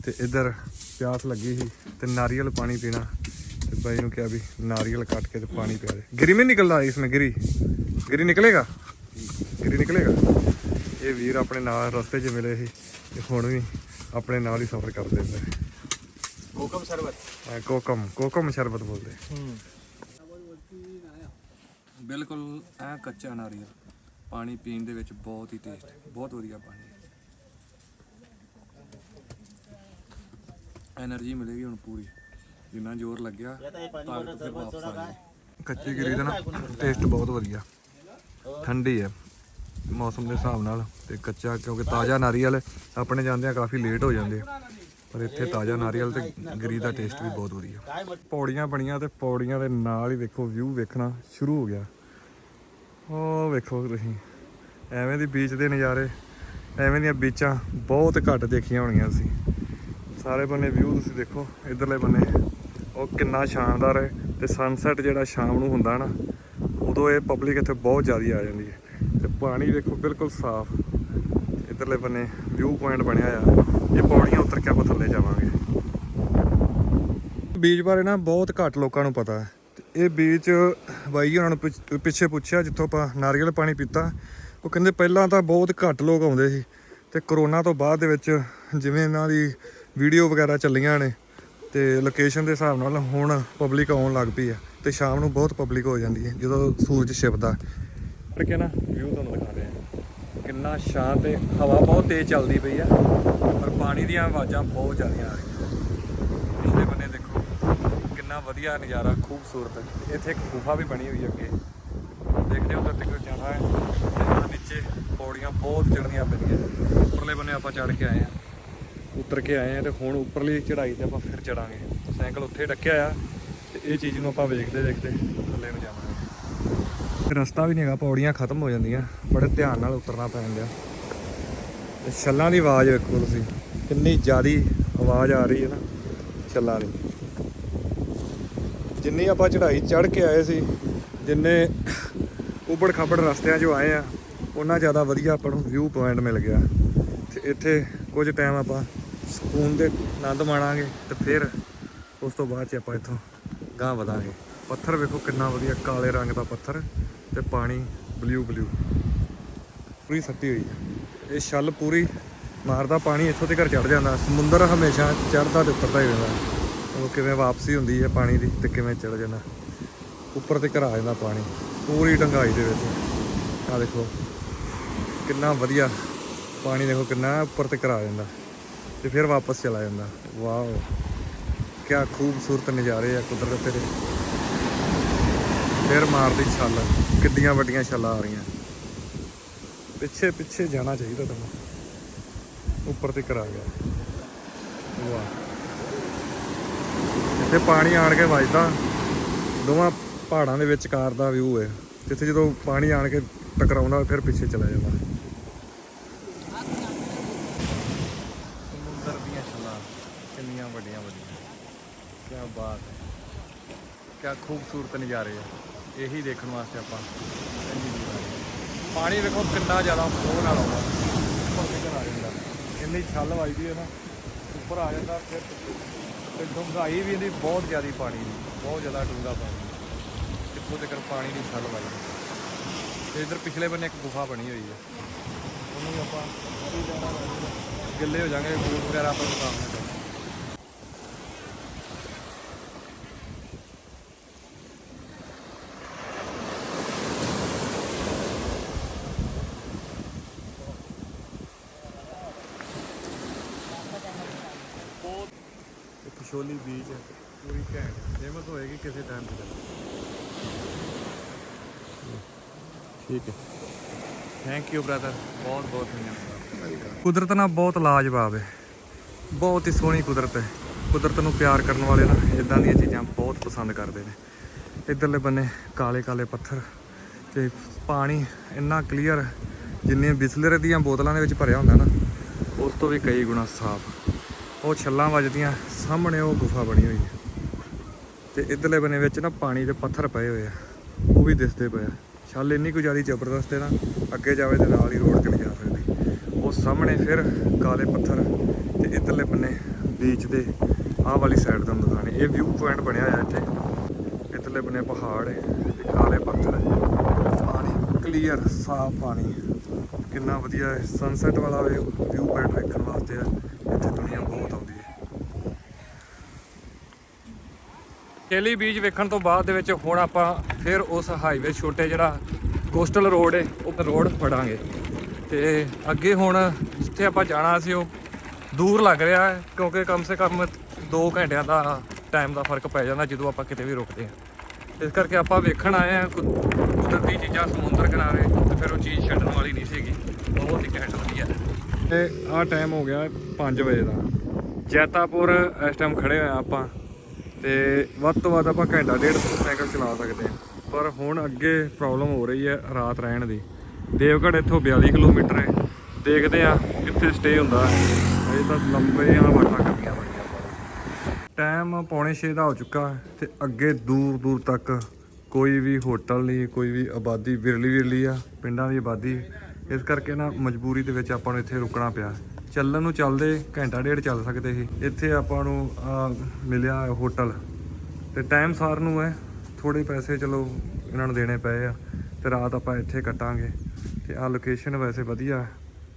ਤੇ ਇੱਧਰ ਪਿਆਸ ਲੱਗੀ ਸੀ ਤੇ ਨਾਰੀਅਲ ਪਾਣੀ ਪੀਣਾ। ਤੇ ਬਾਈ ਨੂੰ ਕਿਹਾ ਵੀ ਨਾਰੀਅਲ ਕੱਟ ਕੇ ਤੇ ਪਾਣੀ ਪਿਆ ਦੇ। ਗਿਰੀ ਮੇ ਨਿਕਲਦਾ ਇਸ ਨੇ ਗਿਰੀ। ਗਿਰੀ ਨਿਕਲੇਗਾ? ਗਿਰੀ ਨਿਕਲੇਗਾ? ਇਹ ਵੀਰ ਆਪਣੇ ਨਾਲ ਰਸਤੇ 'ਚ ਮਿਲੇ ਸੀ ਤੇ ਹੁਣ ਵੀ ਆਪਣੇ ਨਾਲ ਹੀ ਸਫ਼ਰ ਕਰਦੇ ਨੇ। ਕੋਕਮ ਸ਼ਰਬਤ। ਕੋਕਮ ਕੋਕਮ ਸ਼ਰਬਤ ਬੋਲਦੇ। ਹੂੰ। ਬਿਲਕੁਲ ਐ ਕੱਚਾ ਨਾਰੀਅਲ। ਪਾਣੀ ਪੀਣ ਦੇ ਵਿੱਚ ਬਹੁਤ ਹੀ ਟੇਸਟ ਬਹੁਤ ਵਧੀਆ ਪਾਣੀ। ਐਨਰਜੀ ਮਿਲੇਗੀ ਹੁਣ ਪੂਰੀ। ਜਿੰਨਾ ਜ਼ੋਰ ਲੱਗਿਆ ਤਾਕਤ ਫਿਰ ਵਾਪਸ ਆ ਜਾਏ ਕੱਚੀ ਗਿਰੀ ਦਾ ਨਾ ਟੇਸਟ ਬਹੁਤ ਵਧੀਆ। ਠੰਡੀ ਹੈ ਮੌਸਮ ਦੇ ਹਿਸਾਬ ਨਾਲ ਤੇ ਕੱਚਾ ਕਿਉਂਕਿ ਤਾਜ਼ਾ ਨਾਰੀਅਲ ਆਪਣੇ ਜਾਂਦੇ ਆ ਕਾਫੀ ਲੇਟ ਹੋ ਜਾਂਦੇ ਆ। ਪਰ ਇੱਥੇ ਤਾਜ਼ਾ ਨਾਰੀਅਲ ਤੇ ਗਰੀ ਦਾ ਟੇਸਟ ਵੀ ਬਹੁਤ ਵਧੀਆ। ਪੌੜੀਆਂ ਬਣੀਆਂ ਤੇ ਪੌੜੀਆਂ ਦੇ ਨਾਲ ਹੀ ਵੇਖੋ ਵਿਊ ਵੇਖਣਾ ਸ਼ੁਰੂ ਹੋ ਗਿਆ। ਉਹ ਵੇਖੋ ਤੁਸੀਂ ਐਵੇਂ ਦੀ ਬੀਚ ਦੇ ਨਜ਼ਾਰੇ ਐਵੇਂ ਦੀਆਂ ਬੀਚਾਂ ਬਹੁਤ ਘੱਟ ਦੇਖੀਆਂ ਹੋਣਗੀਆਂ ਸੀ ਸਾਰੇ ਬੰਨੇ ਵਿਊ ਤੁਸੀਂ ਦੇਖੋ, ਇਧਰਲੇ ਬੰਨੇ। ਉਹ ਕਿੰਨਾ ਸ਼ਾਨਦਾਰ ਹੈ ਤੇ ਸਨਸੈਟ ਜਿਹੜਾ ਸ਼ਾਮ ਨੂੰ ਹੁੰਦਾ ਨਾ, ਉਦੋਂ ਇਹ ਪਬਲਿਕ ਇੱਥੇ ਬਹੁਤ ਜ਼ਿਆਦਾ ਆ ਜਾਂਦੀ ਹੈ। ਤੇ ਪਾਣੀ ਦੇਖੋ ਬਿਲਕੁਲ ਸਾਫ਼। ਇਧਰਲੇ ਬੰਨੇ ਵਿਊ ਪੁਆਇੰਟ ਬਣਿਆ ਆ। ਇਹ ਪੌੜੀਆਂ ਉਤਰ ਕੇ ਆਪਾਂ ਥੱਲੇ ਜਾਵਾਂਗੇ। ਬੀਚ ਬਾਰੇ ਨਾ ਬਹੁਤ ਘੱਟ ਲੋਕਾਂ ਨੂੰ ਪਤਾ ਹੈ। ਇਹ ਬੀਚ ਬਾਈ ਉਹਨਾਂ ਨੂੰ ਪਿੱਛ- ਪਿੱਛੇ ਪੁੱਛਿਆ, ਜਿੱਥੋਂ ਆਪਾਂ ਨਾਰੀਅਲ ਪਾਣੀ ਪੀਤਾ। ਉਹ ਕਹਿੰਦੇ ਪਹਿਲਾਂ ਤਾਂ ਬਹੁਤ ਘੱਟ ਲੋਕ ਆਉਂਦੇ ਸੀ। ਤੇ ਕਰੋਨਾ ਤੋਂ ਬਾਅਦ ਦੇ ਵਿੱਚ ਜਿਵੇਂ ਇਹਨਾਂ ਦੀ ਵੀਡੀਓ ਵਗੈਰਾ ਚੱਲੀਆਂ ਨੇ ਤੇ ਲੋਕੇਸ਼ਨ ਦੇ ਹਿਸਾਬ ਨਾਲ ਹੁਣ ਪਬਲਿਕ ਆਉਣ ਲੱਗ ਪਈ ਆ ਤੇ ਸ਼ਾਮ ਨੂੰ ਬਹੁਤ ਪਬਲਿਕ ਹੋ ਜਾਂਦੀ ਹੈ, ਜਦੋਂ ਸੂਰਜ ਛਿਪਦਾ। ਕਰਕੇ ਨਾ ਵਿਊ ਤੁਹਾਨੂੰ ਦਿਖਾ ਰਹੇ ਹਾਂ। ਕਿੰਨਾ ਸ਼ਾਂਤ ਹੈ ਹਵਾ ਬਹੁਤ ਤੇਜ਼ ਚੱਲਦੀ ਪਈ ਆ, ਪਰ ਪਾਣੀ ਦੀਆਂ ਆਵਾਜ਼ਾਂ ਬਹੁਤ ਜ਼ਿਆਦਾ ਆ ਰਹੀਆਂ। ਪਿਛਲੇ ਬੰਨੇ ਦੇਖੋ, ਕਿੰਨਾ ਵਧੀਆ ਨਜ਼ਾਰਾ, ਖੂਬਸੂਰਤ। ਇੱਥੇ ਇੱਕ ਗੁਫਾ ਵੀ ਬਣੀ ਹੋਈ ਅੱਗੇ। ਦੇਖਦੇ ਹੋ ਤਾਂ ਤੱਕ ਜਾਣਾ ਹੈ। ਤੇ ਨੀਚੇ ਪੌੜੀਆਂ ਬਹੁਤ ਚੜ੍ਹਨੀਆਂ ਪੈਂਦੀਆਂ। ਉੱਪਰਲੇ ਬੰਨੇ ਆਪਾਂ ਚੜ੍ਹ ਕੇ ਆਏ ਆ ਉਤਰ ਕੇ ਆਏ ਆ ਤੇ ਹੁਣ ਉੱਪਰਲੀ ਚੜ੍ਹਾਈ ਤੇ ਆਪਾਂ ਫਿਰ ਚੜਾਂਗੇ ਸਾਈਕਲ ਉੱਥੇ ਰੱਖਿਆ ਆ ਤੇ ਇਹ ਚੀਜ਼ ਨੂੰ ਆਪਾਂ ਵੇਖਦੇ ਵੇਖਦੇ ਥੱਲੇ ਨੂੰ ਜਾਵਾਂਗੇ। ਰਸਤਾ ਵੀ ਨਹੀਂ ਹੈਗਾ, ਪੌੜੀਆਂ ਖਤਮ ਹੋ ਜਾਂਦੀਆਂ, ਬੜੇ ਧਿਆਨ ਨਾਲ ਉਤਰਨਾ ਪੈਂਦਾ ਤੇ ਛੱਲਾਂ ਦੀ ਆਵਾਜ਼ ਵੇਖੋ ਤੁਸੀਂ, ਕਿੰਨੀ ਜ਼ਿਆਦੀ ਆਵਾਜ਼ ਆ ਰਹੀ ਹੈ ਨਾ, ਛੱਲਾਂ ਦੀ। ਜਿੰਨੀ ਆਪਾਂ ਚੜ੍ਹਾਈ ਚੜ੍ਹ ਕੇ ਆਏ ਸੀ, ਜਿੰਨੇ ਉਬੜ ਖਾਬੜ ਰਸਤਿਆਂ 'ਚੋਂ ਆਏ ਆ, ਉਹਨਾਂ ਜ਼ਿਆਦਾ ਵਧੀਆ ਆਪਾਂ ਨੂੰ ਵਿਊ ਪੁਆਇੰਟ ਮਿਲ ਗਿਆ। ਤੇ ਇੱਥੇ ਕੁਝ ਟਾਈਮ ਆਪਾਂ ਸਕੂਨ ਦੇ ਆਨੰਦ ਮਾਣਾਂਗੇ ਤੇ ਫਿਰ ਉਸ ਤੋਂ ਬਾਅਦ ਚ ਆਪਾਂ ਇੱਥੋਂ ਗਾਂ ਵਧਾਂਗੇ। ਪੱਥਰ ਵੇਖੋ ਕਿੰਨਾ ਵਧੀਆ ਕਾਲੇ ਰੰਗ ਦਾ ਪੱਥਰ ਤੇ ਪਾਣੀ ਬਲੂ ਬਲੂ ਪੂਰੀ ਸੱਟੀ ਹੋਈ ਹੈ ਇਹ ਛੱਲ ਪੂਰੀ ਮਾਰਦਾ ਪਾਣੀ ਇੱਥੋਂ ਤੱਕ ਚੜ ਜਾਂਦਾ। ਸਮੁੰਦਰ ਹਮੇਸ਼ਾ ਚੜਦਾ ਤੇ ਉਤਰਦਾ ਹੀ ਰਹਿੰਦਾ। ਉਹ ਕਿਵੇਂ ਵਾਪਸੀ ਹੁੰਦੀ ਹੈ ਪਾਣੀ ਦੀ ਤੇ ਕਿਵੇਂ ਚੜ ਜਾਂਦਾ। ਉੱਪਰ ਤੇ ਆ ਜਾਂਦਾ ਪਾਣੀ। ਪੂਰੀ ਡੰਗਾਈ ਦੇ ਵਿੱਚ। ਆ ਦੇਖੋ। ਕਿੰਨਾ ਵਧੀਆ ਪਾਣੀ ਦੇਖੋ, ਕਿੰਨਾ ਉੱਪਰ ਤੇ ਆ ਜਾਂਦਾ। ਤੇ ਫਿਰ ਵਾਪਸ ਚਲਾ ਜਾਂਦਾ। ਵਾਓ। ਕੀ ਖੂਬਸੂਰਤ ਨਜ਼ਾਰੇ ਆ ਕੁਦਰਤ ਦੇ। ਫਿਰ ਮਾਰਦੀ ਛੱਲ। ਕਿੱਡੀਆਂ ਵੱਡੀਆਂ ਛੱਲਾਂ ਆ ਰਹੀਆਂ। ਪਿੱਛੇ ਪਿੱਛੇ ਜਾਣਾ ਚਾਹੀਦਾ ਤੁਹਾਨੂੰ ਉੱਪਰ ਤੇ ਕਰਾ ਗਿਆ। ਵਾਹ। ਇੱਥੇ ਪਾਣੀ ਆਣ ਕੇ ਵੱਜਦਾ, ਦੋਵਾਂ ਪਹਾੜਾਂ ਦੇ ਵਿਚਕਾਰ ਦਾ ਵਿਊ ਹੈ। ਜਿੱਥੇ ਜਦੋਂ ਪਾਣੀ ਆਣ ਕੇ ਟਕਰਾਉਂਦਾ, ਫਿਰ ਪਿੱਛੇ ਚਲਾ ਜਾਂਦਾ ਸਮੁੰਦਰ ਦੀਆਂ ਛੱਲਾਂ ਕਿੰਨੀਆਂ ਵੱਡੀਆਂ ਵੱਡੀਆਂ ਕੀ ਬਾਤ ਹੈ ਕੀ ਖੂਬਸੂਰਤ ਨਜ਼ਾਰੇ ਆ। ਇਹੀ ਦੇਖਣ ਵਾਸਤੇ ਆਪਾਂ ਪਾਣੀ ਵੇਖੋ ਕਿੰਨਾ ਜ਼ਿਆਦਾ ਫੋਰ ਨਾਲ ਆਉਂਦਾ। ਉੱਪਰ ਤੱਕ ਆ ਜਾਂਦਾ। ਇੰਨੀ ਛੱਲ ਵੱਜਦੀ ਹੈ ਨਾ, ਉੱਪਰ ਆ ਜਾਂਦਾ ਫਿਰ ਤੇ ਡੂੰਘਾਈ ਵੀ ਇਹਦੀ ਬਹੁਤ ਜ਼ਿਆਦਾ ਪਾਣੀ ਦੀ, ਬਹੁਤ ਜ਼ਿਆਦਾ ਡੂੰਘਾ ਪਾਣੀ ਕਿੱਥੋਂ ਤੱਕ ਪਾਣੀ ਦੀ ਛੱਲ ਵੱਜਦੀ। ਤੇ ਇਧਰ ਪਿਛਲੇ ਬੰਨੇ ਇੱਕ ਗੁਫਾ ਬਣੀ ਹੋਈ ਹੈ। ਉਹਨੂੰ ਵੀ ਆਪਾਂ ਉੱਥੇ ਗਿੱਲੇ ਹੋ ਜਾਣਗੇ ਬੂਟ ਵਗੈਰਾ ਆਪਾਂ ਨੂੰ ਸਾਹਮਣੇ ਬੀਚ ਪੂਰੀ ਘੈਂਟ। ਫੇਮਸ ਹੋਏਗੀ ਕਿਸੇ ਟਾਈਮ ਤੇ। ਠੀਕ ਹੈ। ਥੈਂਕ ਯੂ ਬ੍ਰਦਰ ਬਹੁਤ ਬਹੁਤ ਧੰਨਵਾਦ। ਕੁਦਰਤ ਨਾਲ ਬਹੁਤ ਲਾਜਵਾਬ ਹੈ। ਬਹੁਤ ਹੀ ਸੋਹਣੀ ਕੁਦਰਤ ਹੈ। ਕੁਦਰਤ ਨੂੰ ਪਿਆਰ ਕਰਨ ਵਾਲੇ ਨਾ ਇਦਾਂ ਦੀਆਂ ਚੀਜ਼ਾਂ ਬਹੁਤ ਪਸੰਦ ਕਰਦੇ ਨੇ। ਇਧਰਲੇ ਬੰਨੇ ਕਾਲੇ ਕਾਲੇ ਪੱਥਰ ਤੇ ਪਾਣੀ ਇੰਨਾ ਕਲੀਅਰ ਜਿੰਨੇ ਬਿਸਲਰ ਦੀਆਂ ਬੋਤਲਾਂ ਦੇ ਵਿੱਚ ਭਰਿਆ ਹੁੰਦਾ ਨਾ, ਉਸ ਤੋਂ ਵੀ ਕਈ ਗੁਣਾ ਸਾਫ਼। ਉਹ ਛੱਲਾਂ ਵੱਜਦੀਆਂ, ਸਾਹਮਣੇ ਉਹ ਗੁਫਾ ਬਣੀ ਹੋਈ ਹੈ। ਤੇ ਇਧਰਲੇ ਬਨੇ ਵਿੱਚ ਨਾ ਪਾਣੀ ਦੇ ਪੱਥਰ ਪਏ ਹੋਏ ਆ, ਉਹ ਵੀ ਦਿਸਦੇ ਪਏ ਆ। ਛੱਲ ਇੰਨੀ ਕੁ ਜ਼ਿਆਦਾ ਜ਼ਬਰਦਸਤ ਹੈ ਨਾ, ਅੱਗੇ ਜਾਵੇ ਤੇ ਨਾਲ ਹੀ ਰੋਡ ਚਲੀ ਜਾ ਸਕਦੀ। ਉਹ ਸਾਹਮਣੇ ਫਿਰ ਕਾਲੇ ਪੱਥਰ ਤੇ ਇਧਰਲੇ ਬੰਨੇ ਬੀਚ ਦੇ, ਆਹ ਵਾਲੀ ਸਾਈਡ ਤੋਂ ਦਿਖਾਣੇ ਇਹ ਵਿਊ ਪੁਆਇੰਟ ਬਣਿਆ ਹੋਇਆ ਇੱਥੇ। ਇਧਰਲੇ ਬੰਨੇ ਪਹਾੜ ਹੈ ਤੇ ਕਾਲੇ ਪੱਥਰ ਪਾਣੀ ਕਲੀਅਰ ਸਾਫ਼ ਪਾਣੀ। ਕਿੰਨਾ ਵਧੀਆ ਹੈ ਸਨਸੈਟ ਵਾਲਾ ਵਿਊ ਪੁਆਇੰਟ ਵੇਖਣ ਵਾਸਤੇ ਹੈ ਇੱਥੇ ਦੁਨੀਆ ਬਹੁਤ ਆਉਂਦੀ ਹੈ। ਕੇਲੀ ਬੀਚ ਵੇਖਣ ਤੋਂ ਬਾਅਦ ਦੇ ਵਿੱਚ ਹੁਣ ਆਪਾਂ ਫਿਰ ਉਸ ਹਾਈਵੇ ਛੋਟੇ ਜਿਹੜਾ ਕੋਸਟਲ ਰੋਡ ਹੈ ਉਹ ਰੋਡ ਫੜਾਂਗੇ। ਤੇ ਅੱਗੇ ਹੁਣ ਜਿੱਥੇ ਆਪਾਂ ਜਾਣਾ ਸੀ, ਉਹ ਦੂਰ ਲੱਗ ਰਿਹਾ ਹੈ, ਕਿਉਂਕਿ ਕਮ ਸੇ ਕਮ 2 ਘੰਟਿਆਂ ਦਾ ਟਾਈਮ ਦਾ ਫ਼ਰਕ ਪੈ ਜਾਂਦਾ ਜਦੋਂ ਆਪਾਂ ਕਿਤੇ ਵੀ ਰੁਕਦੇ ਹਾਂ। ਇਸ ਕਰਕੇ ਆਪਾਂ ਵੇਖਣ ਆਏ ਆ ਜਾਂ ਸਮੁੰਦਰ ਕਿਨਾਰੇ, ਤੇ ਫਿਰ ਉਹ ਚੀਜ਼ ਛੱਡਣ ਵਾਲੀ ਨਹੀਂ ਸੀਗੀ। ਬਹੁਤ ਹੀ ਘੈਂਟ ਵਧੀਆ ਤੇ ਆਹ ਟਾਈਮ ਹੋ ਗਿਆ 5 ਵਜੇ ਦਾ। ਜੈਤਾਪੁਰ ਇਸ ਟਾਈਮ ਖੜੇ ਹੋਏ ਆਪਾਂ। ਤੇ ਵੱਧ ਤੋਂ ਵੱਧ ਆਪਾਂ ਘੰਟਾ ਡੇਢ ਸਾਈਕਲ ਚਲਾ ਸਕਦੇ ਹਾਂ ਪਰ ਹੁਣ ਅੱਗੇ ਪ੍ਰੋਬਲਮ ਹੋ ਰਹੀ ਹੈ ਰਾਤ ਰਹਿਣ ਦੀ। ਦੇਵਗੜ੍ਹ ਇੱਥੋਂ 42 ਕਿਲੋਮੀਟਰ ਹੈ। ਦੇਖਦੇ ਆ ਕਿੱਥੇ ਸਟੇ ਹੁੰਦਾ। ਹੈ ਇਹ ਤਾਂ ਲੰਬੇ ਆ ਵਾਟਾਂ ਕਰਨੀਆਂ ਬਣੀਆਂ ਟਾਈਮ ਪੌਣੇ 6 ਦਾ ਹੋ ਚੁੱਕਾ ਹੈ ਤੇ ਅੱਗੇ ਦੂਰ ਦੂਰ ਤੱਕ ਕੋਈ ਵੀ ਹੋਟਲ ਨਹੀਂ ਕੋਈ ਵੀ ਆਬਾਦੀ ਵਿਰਲੀ ਵਿਰਲੀ ਆ ਪਿੰਡਾਂ ਦੀ ਆਬਾਦੀ। ਇਸ ਕਰਕੇ ਨਾ ਮਜਬੂਰੀ ਦੇ ਵਿੱਚ ਆਪਾਂ ਨੂੰ ਇੱਥੇ ਰੁਕਣਾ ਪਿਆ। ਚੱਲਣ ਨੂੰ ਚੱਲਦੇ ਘੰਟਾ ਡੇਢ ਚੱਲ ਸਕਦੇ ਸੀ। ਇੱਥੇ ਆਪਾਂ ਨੂੰ ਆਹ, ਮਿਲਿਆ ਹੋਟਲ। ਤੇ ਟਾਈਮ ਸਾਰ ਨੂੰ ਹੈ ਥੋੜੇ ਪੈਸੇ ਚਲੋ ਇਹਨਾਂ ਨੂੰ ਦੇਣੇ ਪਏ ਆ ਤੇ ਰਾਤ ਆਪਾਂ ਇੱਥੇ ਕੱਟਾਂਗੇ। ਤੇ ਆਹ ਲੋਕੇਸ਼ਨ ਵੈਸੇ ਵਧੀਆ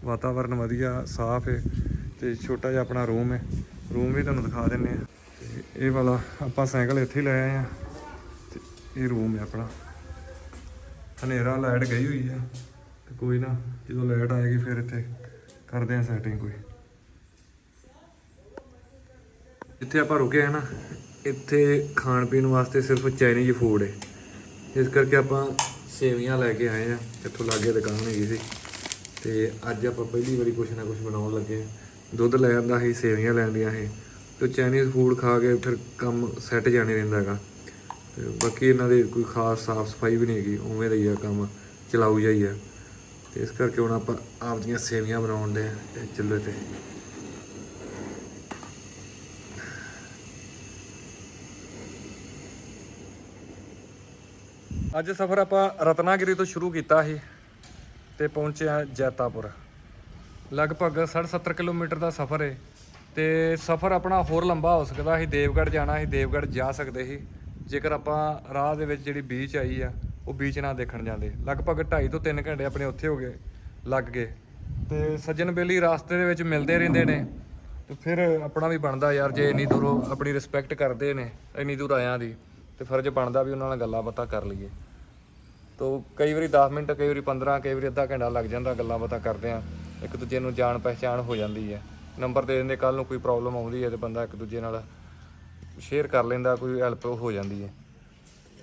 ਵਾਤਾਵਰਨ ਵਧੀਆ ਸਾਫ਼ ਹੈ ਤੇ ਛੋਟਾ ਜਿਹਾ ਆਪਣਾ ਰੂਮ ਹੈ ਰੂਮ ਵੀ ਤੁਹਾਨੂੰ ਦਿਖਾ ਦਿੰਨੇ ਆ। ਇਹ ਵਾਲਾ ਆਪਾਂ ਸਾਈਕਲ ਇੱਥੇ ਹੀ ਲੈ ਆਏ ਆ। ਇਹ ਰੂਮ ਹੈ ਆਪਣਾ। ਹਨੇਰਾ ਲਾਈਟ ਗਈ ਹੋਈ ਹੈ ਤੇ ਕੋਈ ਨਾ, ਜਦੋਂ ਲਾਈਟ ਆਏਗੀ ਫਿਰ ਇੱਥੇ ਕਰਦੇ ਆ ਸੈਟਿੰਗ ਕੋਈ। ਇੱਥੇ ਆਪਾਂ ਰੁਕੇ ਹਾਂ ਨਾ, ਇੱਥੇ ਖਾਣ ਪੀਣ ਵਾਸਤੇ ਸਿਰਫ ਚਾਈਨੀਜ਼ ਫੂਡ ਹੈ। ਇਸ ਕਰਕੇ ਆਪਾਂ ਸੇਵੀਆਂ ਲੈ ਕੇ ਆਏ ਆ ਇੱਥੋਂ ਲਾਗੇ ਦੁਕਾਨ ਹੈਗੀ ਸੀ। ਤੇ ਅੱਜ ਆਪਾਂ ਪਹਿਲੀ ਵਾਰੀ ਕੁਛ ਨਾ ਕੁਛ ਬਣਾਉਣ ਲੱਗੇ ਹਾਂ। ਦੁੱਧ ਲੈ ਆਂਦਾ ਸੀ ਸੇਵੀਆਂ ਲੈਂਦੀਆਂ ਸੀ ਤੇ ਚਾਈਨੀਜ਼ ਫੂਡ ਖਾ ਕੇ ਫਿਰ ਕੰਮ ਸੈੱਟ ਜਾਣੇ ਰਹਿੰਦਾ ਹੈਗਾ। ਤੇ ਬਾਕੀ ਇਹਨਾਂ ਦੇ ਕੋਈ ਖਾਸ ਸਾਫ਼ ਸਫ਼ਾਈ ਵੀ ਨਹੀਂ ਹੈਗੀ, ਉਵੇਂ ਦਾ ਹੀ ਆ ਕੰਮ, ਚਲਾਊ ਜਾਈ ਆ। ਤੇ ਇਸ ਕਰਕੇ ਹੁਣ ਆਪਾਂ ਆਪ ਦੀਆਂ ਸੇਵੀਆਂ ਬਣਾਉਣ ਦੇ ਚੁੱਲ੍ਹੇ ਤੇ ਅੱਜ ਸਫ਼ਰ ਆਪਾਂ ਰਤਨਾਗਿਰੀ ਤੋਂ ਸ਼ੁਰੂ ਕੀਤਾ ਸੀ ਤੇ ਪਹੁੰਚੇ ਆ ਜੈਤਾਪੁਰ। ਲਗਭਗ 70 ਕਿਲੋਮੀਟਰ ਦਾ ਸਫ਼ਰ ਹੈ ਤੇ ਸਫ਼ਰ ਆਪਣਾ ਹੋਰ ਲੰਬਾ ਹੋ ਸਕਦਾ ਸੀ, ਦੇਵਗੜ੍ਹ ਜਾਣਾ ਸੀ, ਦੇਵਗੜ੍ਹ ਜਾ ਸਕਦੇ ਸੀ। ਜੇਕਰ ਆਪਾਂ ਰਾਹ ਦੇ ਵਿੱਚ ਜਿਹੜੀ ਬੀਚ ਆਈ ਆ, ਉਹ ਬੀਚ ਨਾ ਦੇਖਣ ਜਾਂਦੇ। ਲਗਭਗ 2.5 ਤੋਂ 3 ਘੰਟੇ ਆਪਣੇ ਉੱਥੇ ਹੋ ਗਏ, ਲੱਗ ਗਏ। ਤੇ ਸੱਜਣ ਬੇਲੀ ਰਾਸਤੇ ਦੇ ਵਿੱਚ ਮਿਲਦੇ ਰਹਿੰਦੇ ਨੇ। ਤੇ ਫਿਰ ਆਪਣਾ ਵੀ ਬਣਦਾ ਯਾਰ, ਜੇ ਇੰਨੀ ਦੂਰੋਂ ਆਪਣੀ ਰਿਸਪੈਕਟ ਕਰਦੇ ਨੇ, ਇੰਨੀ ਦੂਰ ਆਇਆਂ ਦੀ, ਤੇ ਫਰਜ਼ ਬਣਦਾ ਵੀ ਉਹਨਾਂ ਨਾਲ ਗੱਲਾਂ ਬਾਤਾਂ ਕਰ ਲਈਏ। ਤੋ ਕਈ ਵਾਰੀ 10 ਮਿੰਟ, ਕਈ ਵਾਰੀ 15 ਕਈ ਵਾਰੀ ਅੱਧਾ ਘੰਟਾ ਲੱਗ ਜਾਂਦਾ ਗੱਲਾਂ ਬਾਤਾਂ ਕਰਦੇ ਆ। ਇੱਕ ਦੂਜੇ ਨੂੰ ਜਾਣ ਪਹਿਚਾਣ ਹੋ ਜਾਂਦੀ ਹੈ। ਨੰਬਰ ਦੇ ਦਿੰਦੇ ਕੱਲ ਨੂੰ ਕੋਈ ਪ੍ਰੋਬਲਮ ਆਉਂਦੀ ਹੈ ਤੇ ਬੰਦਾ ਇੱਕ ਦੂਜੇ ਨਾਲ ਸ਼ੇਅਰ ਕਰ ਲੈਂਦਾ, ਕੋਈ ਹੈਲਪ ਹੋ ਜਾਂਦੀ ਹੈ।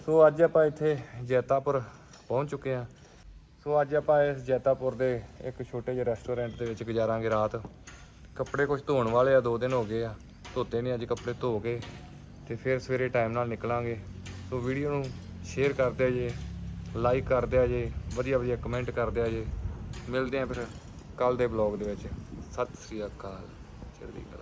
ਸੋ ਅੱਜ ਆਪਾਂ ਇੱਥੇ ਜੈਤਾਪੁਰ ਪਹੁੰਚ ਚੁੱਕੇ ਹਾਂ। ਸੋ ਅੱਜ ਆਪਾਂ ਇਸ ਜੈਤਾਪੁਰ ਦੇ ਇੱਕ ਛੋਟੇ ਜਿਹੇ ਰੈਸਟੋਰੈਂਟ ਦੇ ਵਿੱਚ ਗੁਜ਼ਾਰਾਂਗੇ ਰਾਤ। ਕੱਪੜੇ ਕੁਝ ਧੋਣ ਵਾਲੇ ਆ, ਦੋ ਦਿਨ ਹੋ ਗਏ ਆ। ਧੋਤੇ ਨਹੀਂ ਅੱਜ ਕੱਪੜੇ, ਧੋ ਕੇ ਤੇ ਫਿਰ ਸਵੇਰੇ ਟਾਈਮ ਨਾਲ ਨਿਕਲਾਂਗੇ। ਸੋ ਵੀਡੀਓ ਨੂੰ ਸ਼ੇਅਰ ਕਰਦੇ ਆ ਜੇ ਲਾਈਕ ਕਰਦੇ ਆ ਜੇ, ਵਧੀਆ ਵਧੀਆ ਕਮੈਂਟ ਕਰਦੇ ਆ ਜੇ। ਮਿਲਦੇ ਆ ਫਿਰ ਕੱਲ ਦੇ ਬਲੌਗ ਦੇ ਵਿੱਚ। ਸਤਿ ਸ੍ਰੀ ਅਕਾਲ। ਚੜ੍ਹਦੀ ਕਲਾ।